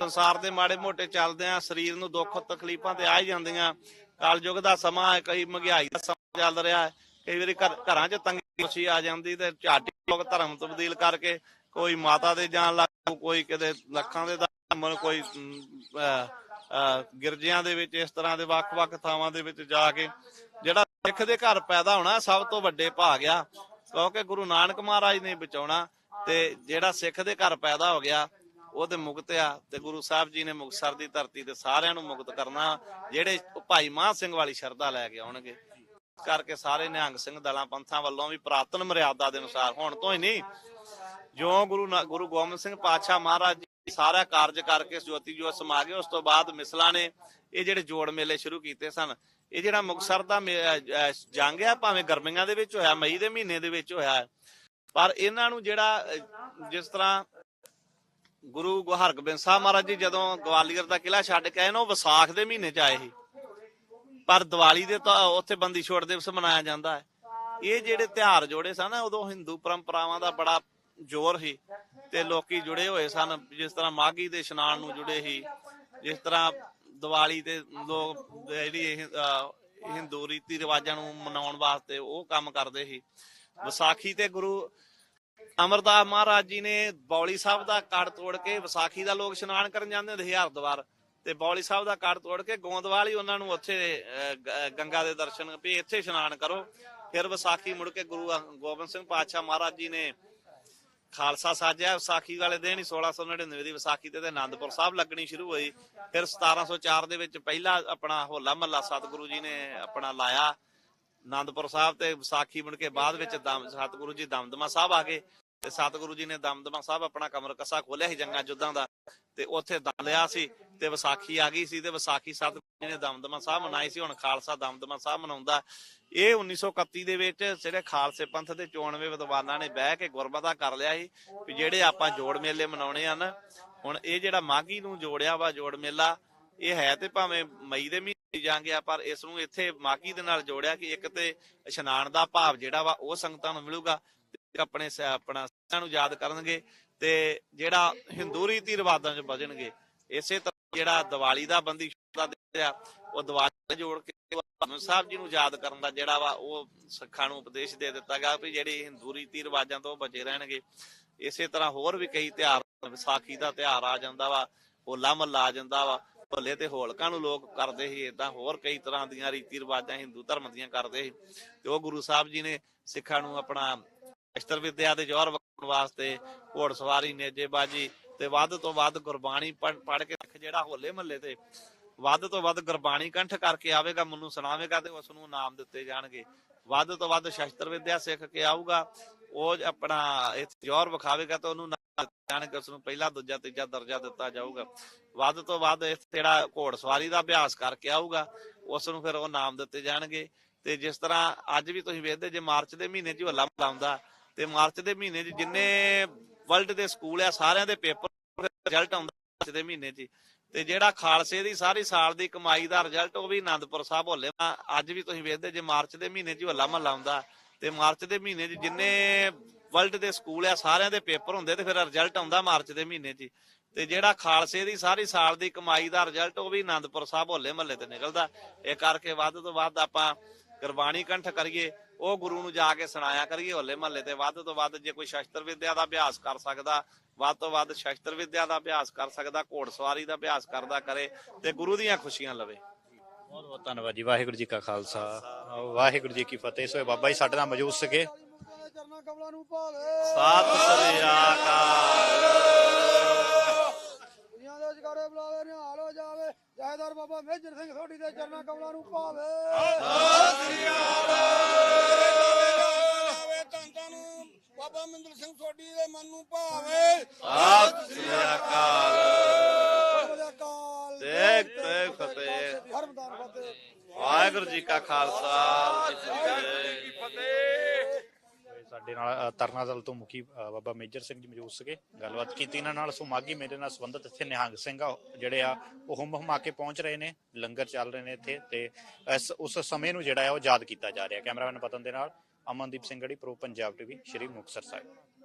ਸੰਸਾਰ ਦੇ ਮਾੜੇ ਮੋਟੇ ਚੱਲਦੇ ਆ, ਸਰੀਰ ਨੂੰ ਦੁੱਖ ਤਕਲੀਫਾਂ ਤੇ ਆ ਹੀ ਜਾਂਦੀਆਂ। ਕਲਯੁਗ ਦਾ ਸਮਾਂ ਹੈ, ਕਈ ਮਹਿੰਗਾਈ ਦਾ ਸਮਾਂ ਚੱਲ ਰਿਹਾ ਹੈ, ਕਈ ਵਾਰੀ ਘਰ- ਘਰਾਂ 'ਚ ਤੰਗੀ ਖੁਸ਼ੀ ਆ ਜਾਂਦੀ ਤੇ ਝਾਟੀ ਲੋਕ ਧਰਮ ਤਬਦੀਲ ਕਰਕੇ ਕੋਈ ਮਾਤਾ ਦੇ ਜਾਣ ਲੱਗ ਕੋਈ ਕਿਤੇ ਲੱਖਾਂ ਦੇ ਧਰਮ ਕੋਈ ਗਿਰਜਿਆਂ ਦੇ ਵਿੱਚ ਇਸ ਤਰ੍ਹਾਂ ਦੇ ਵੱਖ-ਵੱਖ ਥਾਵਾਂ ਦੇ ਵਿੱਚ ਜਾ ਕੇ ਜਿਹੜਾ ਸਿੱਖ ਦੇ ਘਰ ਪੈਦਾ ਹੋਣਾ ਸਭ ਤੋਂ ਵੱਡੇ ਭਾਗ ਆ, ਕਿਉਂਕਿ ਗੁਰੂ ਨਾਨਕ ਮਹਾਰਾਜ ਨੇ ਬਚਾਉਣਾ ਤੇ ਜਿਹੜਾ ਸਿੱਖ ਦੇ ਘਰ ਪੈਦਾ ਹੋ ਗਿਆ ਉਹ ਤੇ ਮੁਕਤ ਆ ਤੇ ਗੁਰੂ ਸਾਹਿਬ ਜੀ ਨੇ ਮੁਕਤਸਰ ਦੀ ਧਰਤੀ ਤੇ ਸਾਰਿਆਂ ਨੂੰ ਮੁਕਤ ਕਰਨਾ, ਜਿਹੜੇ ਭਾਈ ਮਾਨ ਸਿੰਘ ਵਾਲੀ ਸ਼ਰਧਾ ਲੈ ਕੇ ਆਉਣਗੇ। ਕਰਕੇ ਸਾਰੇ ਨਿਹੰਗ ਸਿੰਘ ਦਲਾਂ ਪੰਥਾਂ ਵੱਲੋਂ ਵੀ ਪ੍ਰਾਤਨ ਮਰਿਆਦਾ ਦੇ ਅਨੁਸਾਰ ਹੁਣ ਤੋਂ ਹੀ ਨਹੀਂ ਜੋ ਗੁਰੂ ਗੁਰੂ ਗੋਬਿੰਦ ਸਿੰਘ ਪਾਤਸ਼ਾਹ ਮਹਾਰਾਜ ਜੀ ਸਾਰਾ ਕਾਰਜ ਕਰਕੇ ਜੋਤੀ ਜੋਤ ਸਮਾ ਗਏ ਉਸ ਤੋਂ ਬਾਅਦ ਮਿਸਲਾਂ ਨੇ ਇਹ ਜਿਹੜੇ ਜੋੜ ਮੇਲੇ ਸ਼ੁਰੂ ਕੀਤੇ ਸਨ, ਇਹ ਜਿਹੜਾ ਮੁਕਤਸਰ ਦਾ ਮੇ- ਜੰਗ ਆ, ਭਾਵੇਂ ਗਰਮੀਆਂ ਦੇ ਵਿੱਚ ਹੋਇਆ, ਮਈ ਦੇ ਮਹੀਨੇ ਦੇ ਵਿੱਚ ਹੋਇਆ, ਪਰ ਇਹਨਾਂ ਨੂੰ ਜਿਹੜਾ ਜਿਸ ਤਰ੍ਹਾਂ ਗੁਰੂ ਹਰਗੋਬਿੰਦ ਸਾਹਿਬ ਮਹਾਰਾਜ ਜੀ ਜਦੋਂ ਗਵਾਲੀਅਰ ਦਾ ਕਿਲਾ ਛੱਡ ਕੇ ਆਏ ਨਾ, ਉਹ ਵਿਸਾਖ ਦੇ ਮਹੀਨੇ ਚ ਆਏ ਸੀ। ਪਰ ਦੀਵਾਲੀ ਦੇ ਤਾਂ ਉੱਥੇ ਬੰਦੀ ਛੋੜ ਦਿਵਸ ਮਨਾਇਆ ਜਾਂਦਾ ਹੈ। ਇਹ ਜਿਹੜੇ ਤਿਉਹਾਰ ਜੋੜੇ ਸਨ, ਉਦੋਂ ਹਿੰਦੂ ਪਰੰਪਰਾਵਾਂ ਦਾ ਬੜਾ ਜ਼ੋਰ ਸੀ ਤੇ ਲੋਕੀ ਜੁੜੇ ਹੋਏ ਸਨ। ਜਿਸ ਤਰ੍ਹਾਂ ਮਾਘੀ ਦੇ ਇਸ਼ਨਾਨ ਨੂੰ ਜੁੜੇ ਸੀ, ਜਿਸ ਤਰ੍ਹਾਂ ਦੀਵਾਲੀ ਤੇ ਲੋਕ ਜਿਹੜੀ ਹਿੰਦੂ ਰੀਤੀ ਰਿਵਾਜਾਂ ਨੂੰ ਮਨਾਉਣ ਵਾਸਤੇ ਉਹ ਕੰਮ ਕਰਦੇ ਸੀ। ਵਿਸਾਖੀ ਤੇ ਗੁਰੂ ਅਮਰਦਾਸ ਮਹਾਰਾਜ ਜੀ ਨੇ ਬੌਲੀ ਸਾਹਿਬ ਦਾ ਕੜ ਤੋੜ ਕੇ ਵਿਸਾਖੀ ਦਾ ਲੋਕ ਇਸ਼ਨਾਨ ਕਰਨ ਜਾਂਦੇ ਹੁੰਦੇ ਸੀ ਹਰਿਦੁਆਰ। ਤੇ ਬੌਲੀ ਸਾਹਿਬ ਦਾ ਕੜ ਤੋੜ ਕੇ ਗੋਂਦਵਾਲ ਹੀ ਉਹਨਾਂ ਨੂੰ ਉੱਥੇ ਗੰਗਾ ਦੇ ਦਰਸ਼ਨ ਵੀ ਇੱਥੇ ਇਸ਼ਨਾਨ ਕਰੋ। ਫਿਰ ਵਿਸਾਖੀ ਮੁੜ ਕੇ ਗੁਰੂ ਗੋਬਿੰਦ ਸਿੰਘ ਪਾਤਸ਼ਾਹ ਮਹਾਰਾਜ ਜੀ ਨੇ ਖਾਲਸਾ ਸਾਜਿਆ। ਵਿਸਾਖੀ ਵਾਲੇ ਦਿਨ ਹੀ 1699 ਦੀ ਵਿਸਾਖੀ ਤੇ ਤੇ ਆਨੰਦਪੁਰ ਸਾਹਿਬ ਲੱਗਣੀ ਸ਼ੁਰੂ ਹੋਈ। ਫਿਰ 1704 ਦੇ ਵਿੱਚ ਪਹਿਲਾ ਆਪਣਾ ਹੋਲਾ ਮਹੱਲਾ ਸਤਿਗੁਰੂ ਜੀ ਨੇ ਆਪਣਾ ਲਾਇਆ ਆਨੰਦਪੁਰ ਸਾਹਿਬ ਤੇ ਵਿਸਾਖੀ ਮੁੜ ਕੇ ਬਾਅਦ ਵਿੱਚ ਦਮ, ਸਤਿਗੁਰੂ ਜੀ ਦਮਦਮਾ ਸਾਹਿਬ ਆ ਗਏ। ਤੇ ਸਤਿਗੁਰੂ ਜੀ ਨੇ ਦਮਦਮਾ ਸਾਹਿਬ ਆਪਣਾ ਕਮਰ ਕੱਸਾ ਖੋਲਿਆ ਸੀ ਜੰਗਾਂ ਜੁੱਦਾਂ ਦਾ, ਤੇ ਉੱਥੇ ਦਮ ਲਿਆ ਸੀ ਤੇ ਵਿਸਾਖੀ ਆ ਗਈ ਸੀ ਤੇ ਵਿਸਾਖੀ ਸਤਿਗੁਰੂ ਜੀ ਨੇ ਦਮਦਮਾ ਸਾਹਿਬ ਮਨਾਈ ਸੀ, ਹੁਣ ਖਾਲਸਾ ਦਮਦਮਾ ਸਾਹਿਬ ਮਨਾਉਂਦਾ। ਇਹ 1931 ਦੇ ਵਿੱਚ ਜਿਹੜੇ ਖਾਲਸੇ ਪੰਥ ਦੇ ਚੋਣਵੇਂ ਵਿਦਵਾਨਾਂ ਨੇ ਬਹਿ ਕੇ ਗੁਰਮਤਾ ਕਰ ਲਿਆ ਸੀ ਵੀ ਜਿਹੜੇ ਆਪਾਂ ਜੋੜ ਮੇਲੇ ਮਨਾਉਣੇ ਹਨ, ਹੁਣ ਇਹ ਜਿਹੜਾ ਮਾਘੀ ਨੂੰ ਜੋੜਿਆ ਵਾ ਜੋੜ ਮੇਲਾ, ਇਹ ਹੈ ਤੇ ਭਾਵੇਂ ਮਈ ਦੇ ਮਹੀਨੇ ਜਾਂ ਗਿਆ ਪਰ ਇਸ ਨੂੰ ਇੱਥੇ ਮਾਘੀ ਦੇ ਨਾਲ ਜੋੜਿਆ ਕਿ ਇੱਕ ਤੇ ਇਸ਼ਨਾਨ ਦਾ ਭਾਵ ਜਿਹੜਾ ਵਾ ਉਹ ਸੰਗਤਾਂ ਨੂੰ ਮਿਲੂਗਾ ਤੇ ਆਪਣੇ ਆਪਣਾ ਸਿੱਖਾਂ ਨੂੰ ਯਾਦ ਕਰਨਗੇ ਤੇ ਜਿਹੜਾ ਹਿੰਦੂ ਰੀਤੀ ਰਿਵਾਜਾਂ 'ਚ ਬਜਣਗੇ ਇਸੇ ਤਰ੍ਹਾਂ ਜਿਹੜਾ ਦੀਵਾਲੀ ਦਾ ਬੰਦੀ ਦਾ ਦਿਨ ਉਹ ਦੀਵਾਲੀ ਜੋੜ ਕੇ ਭਾਨੂੰ ਸਾਹਿਬ ਜੀ ਨੂੰ ਯਾਦ ਕਰਨ ਦਾ ਜਿਹੜਾ ਵਾ, ਉਹ ਸਿੱਖਾਂ ਨੂੰ ਉਪਦੇਸ਼ ਦੇ ਦਿੱਤਾ ਗਿਆ ਵੀ ਜਿਹੜੇ ਹਿੰਦੂ ਰੀਤੀ ਰਿਵਾਜਾਂ ਤੋਂ ਬਚੇ ਰਹਿਣਗੇ। ਇਸੇ ਤਰ੍ਹਾਂ ਹੋਰ ਵੀ ਕਈ ਤਿਉਹਾਰ, ਵਿਸਾਖੀ ਦਾ ਤਿਉਹਾਰ ਆ ਜਾਂਦਾ ਵਾ, ਹੋਲਾ ਮਹੱਲਾ ਆ ਜਾਂਦਾ ਵਾ, ਭੱਲੇ ਤੇ ਹੋਲਕਾਂ ਨੂੰ ਲੋਕ ਕਰਦੇ ਸੀ ਇਦਾਂ ਹੋਰ ਕਈ ਤਰ੍ਹਾਂ ਦੀਆਂ ਰੀਤੀ ਰਿਵਾਜਾਂ ਹਿੰਦੂ ਧਰਮ ਦੀਆਂ ਕਰਦੇ ਸੀ। ਤੇ ਉਹ ਗੁਰੂ ਸਾਹਿਬ ਜੀ ਨੇ ਸਿੱਖਾਂ ਨੂੰ ਆਪਣਾ ਅਸ਼ਤਰ ਵਿਦਿਆ ਦੇ ਜੋਹਰ ਵਿਖਾਉਣ ਵਾਸਤੇ ਘੋੜਸਵਾਰੀ ਨੇਜੇਬਾਜੀ ਤੇ ਵੱਧ ਤੋਂ ਵੱਧ ਗੁਰਬਾਣੀ ਪੜ੍ਹ ਕੇ ਸਿੱਖ ਜਿਹੜਾ ਹੋਲੇ ਮਹੱਲੇ ਤੇ ਵੱਧ ਤੋਂ ਵੱਧ ਗੁਰਬਾਣੀ ਕੰਠ ਕਰਕੇ ਆਵੇਗਾ, ਮੈਨੂੰ ਸੁਣਾਵੇਗਾ ਤੇ ਉਸ ਨੂੰ ਨਾਮ ਦਿੱਤੇ ਜਾਣਗੇ। ਵੱਧ ਤੋਂ ਵੱਧ ਸ਼ਸਤਰ ਵਿਦਿਆ ਸਿੱਖ ਕੇ ਆਊਗਾ, ਉਹ ਆਪਣਾ ਇੱਥੇ ਜੋਹਰ ਵਿਖਾਵੇਗਾ ਤਾਂ ਉਹਨੂੰ ਨਾਮ ਦਿੱਤੇ ਜਾਣਗੇ, ਉਸ ਨੂੰ ਪਹਿਲਾ, ਦੂਜਾ, ਤੀਜਾ ਦਰਜਾ ਦਿੱਤਾ ਜਾਊਗਾ। ਵੱਧ ਤੋਂ ਵੱਧ ਇੱਥੇ ਜਿਹੜਾ ਘੋੜਸਵਾਰੀ ਦਾ ਅਭਿਆਸ ਕਰਕੇ ਆਊਗਾ, ਉਸ ਨੂੰ ਫਿਰ ਉਹ ਨਾਮ ਦਿੱਤੇ ਜਾਣਗੇ। ਤੇ ਜਿਸ ਤਰ੍ਹਾਂ ਅੱਜ ਵੀ ਤੁਸੀਂ ਵੇਖਦੇ, ਜੇ ਮਾਰਚ ਦੇ ਮਹੀਨੇ 'ਚ ਹੱਲਾ ਆਉਂਦਾ ਤੇ ਮਾਰਚ ਦੇ ਮਹੀਨੇ 'ਚ ਜਿੰਨੇ ਵਰਲਡ ਦੇ ਸਕੂਲ ਆ, ਸਾਰਿਆਂ ਦੇ ਪੇਪਰ ਰਿਜ਼ਲਟ ਆਉਂਦਾ ਮਾਰਚ ਦੇ ਮਹੀਨੇ 'ਚ ਤੇ ਜਿਹੜਾ ਖਾਲਸੇ ਦੀ ਸਾਰੀ ਸਾਲ ਦੀ ਕਮਾਈ ਦਾ ਰਿਜ਼ਲਟ ਉਹ ਵੀ ਆਨੰਦਪੁਰ ਸਾਹਿਬ ਹੋਲੇ ਅੱਜ ਵੀ ਤੁਸੀਂ ਵੇਖਦੇ ਜੇ ਮਾਰਚ ਦੇ ਮਹੀਨੇ 'ਚ ਹੱਲਾ ਮਹੱਲਾ ਆਉਂਦਾ, ਤੇ ਮਾਰਚ ਦੇ ਮਹੀਨੇ 'ਚ ਜਿੰਨੇ ਵਰਲਡ ਦੇ ਸਕੂਲ ਆ, ਸਾਰਿਆਂ ਦੇ ਪੇਪਰ ਹੁੰਦੇ ਤੇ ਫਿਰ ਰਿਜ਼ਲਟ ਆਉਂਦਾ ਮਾਰਚ ਦੇ ਮਹੀਨੇ 'ਚ ਤੇ ਜਿਹੜਾ ਖਾਲਸੇ ਦੀ ਸਾਰੀ ਸਾਲ ਦੀ ਕਮਾਈ ਦਾ ਰਿਜ਼ਲਟ ਉਹ ਵੀ ਆਨੰਦਪੁਰ ਸਾਹਿਬ ਹੋਲੇ ਮਹੱਲੇ ਤੇ ਨਿਕਲਦਾ। ਇਹ ਕਰਕੇ ਵੱਧ ਤੋਂ ਵੱਧ ਆਪਾਂ ਗੁਰਬਾਣੀ ਕੰਠ ਕਰੀਏ। ਉਹ ਗੁਰੂ ਨੂੰ ਜਾ ਕੇ ਸੁਣਾਇਆ ਕਰੀਏ ਹੋਲੇ ਮਹੱਲੇ ਤੇ। ਵੱਧ ਤੋਂ ਵੱਧ ਜੇ ਕੋਈ ਸ਼ਸਤਰ ਵਿਦਿਆ ਦਾ ਅਭਿਆਸ ਕਰ ਸਕਦਾ ਵੱਧ ਤੋਂ ਵੱਧ ਸ਼ਸਤਰ ਵਿਦਿਆ ਦਾ ਅਭਿਆਸ ਕਰ ਸਕਦਾ ਘੋੜਸਵਾਰੀ ਦਾ ਅਭਿਆਸ ਕਰਦਾ ਕਰੇ ਤੇ ਗੁਰੂ ਦੀਆਂ ਖੁਸ਼ੀਆਂ ਲਵੇ। ਬਹੁਤ ਬਹੁਤ ਧੰਨਵਾਦ ਜੀ ਵਾਹਿਗੁਰੂ ਜੀ ਕਾ ਖਾਲਸਾ। ਵਾਹਿਗੁਰੂ ਜੀ ਕੀ ਫਤਿਹ। ਸੋ ਬਾਬਾ ਜੀ ਸਾਡੇ ਨਾਲ ਮੌਜੂਦ ਭਾਵੇ ਸਤਿ ਸ੍ਰੀ ਅਕਾਲ। ਦੁਨੀਆ ਦੇ ਜਗਾਰੇ ਬੁਲਾਵੇ ਨਿਹਾਲ ਹੋ ਜਾਵੇ। ਜਹੇਦਾਰ ਬਾਬਾ ਮੇਜਰ ਸਿੰਘ ਸੋਢੀ ਦੇ ਚਰਨਾ ਕਮਲਾਂ ਨੂੰ ਭਾਵੇ। ਧੰਨ ਧੰਨ ਬਾਬਾ ਮਹਿੰਦਰ ਸਿੰਘ ਸੋਢੀ ਦੇ ਮਨ ਨੂੰ ਭਾਵੇ। ਸਤਿ ਸ੍ਰੀ ਅਕਾਲ। ਤੇਗ ਤੇਗ ਫਤਿਹ। ਵਾਹਿਗੁਰੂ ਜੀ ਕਾ ਖਾਲਸਾ। ਜੀ ਕੀ ਫਤਿਹ। ਸਾਡੇ ਨਾਲ ਤਰਨਾ ਦਲ ਤੋਂ ਮੁਖੀ ਬਾਬਾ ਮੇਜਰ ਸਿੰਘ ਜੀ ਮੌਜੂਦ ਸੀਗੇ। ਗੱਲਬਾਤ ਕੀਤੀ ਇਹਨਾਂ ਨਾਲ। ਸੋ ਮਾਗੀ ਮੇਰੇ ਨਾਲ ਸੰਬੰਧਿਤ ਇੱਥੇ ਨਿਹੰਗ ਸਿੰਘ ਆ ਜਿਹੜੇ ਆ ਉਹ ਹੁੰਮ ਹੁਮਾ ਕੇ ਪਹੁੰਚ ਰਹੇ ਨੇ। ਲੰਗਰ ਚੱਲ ਰਹੇ ਨੇ ਇੱਥੇ ਤੇ ਇਸ ਉਸ ਸਮੇਂ ਨੂੰ ਜਿਹੜਾ ਆ ਉਹ ਯਾਦ ਕੀਤਾ ਜਾ ਰਿਹਾ। ਕੈਮਰਾਮੈਨ ਪਤਨ ਦੇ ਨਾਲ ਅਮਨਦੀਪ ਸਿੰਘ ਗੜੀ ਪ੍ਰੋ ਪੰਜਾਬ ਟੀਵੀ ਸ਼੍ਰੀ ਮੁਕਤਸਰ ਸਾਹਿਬ।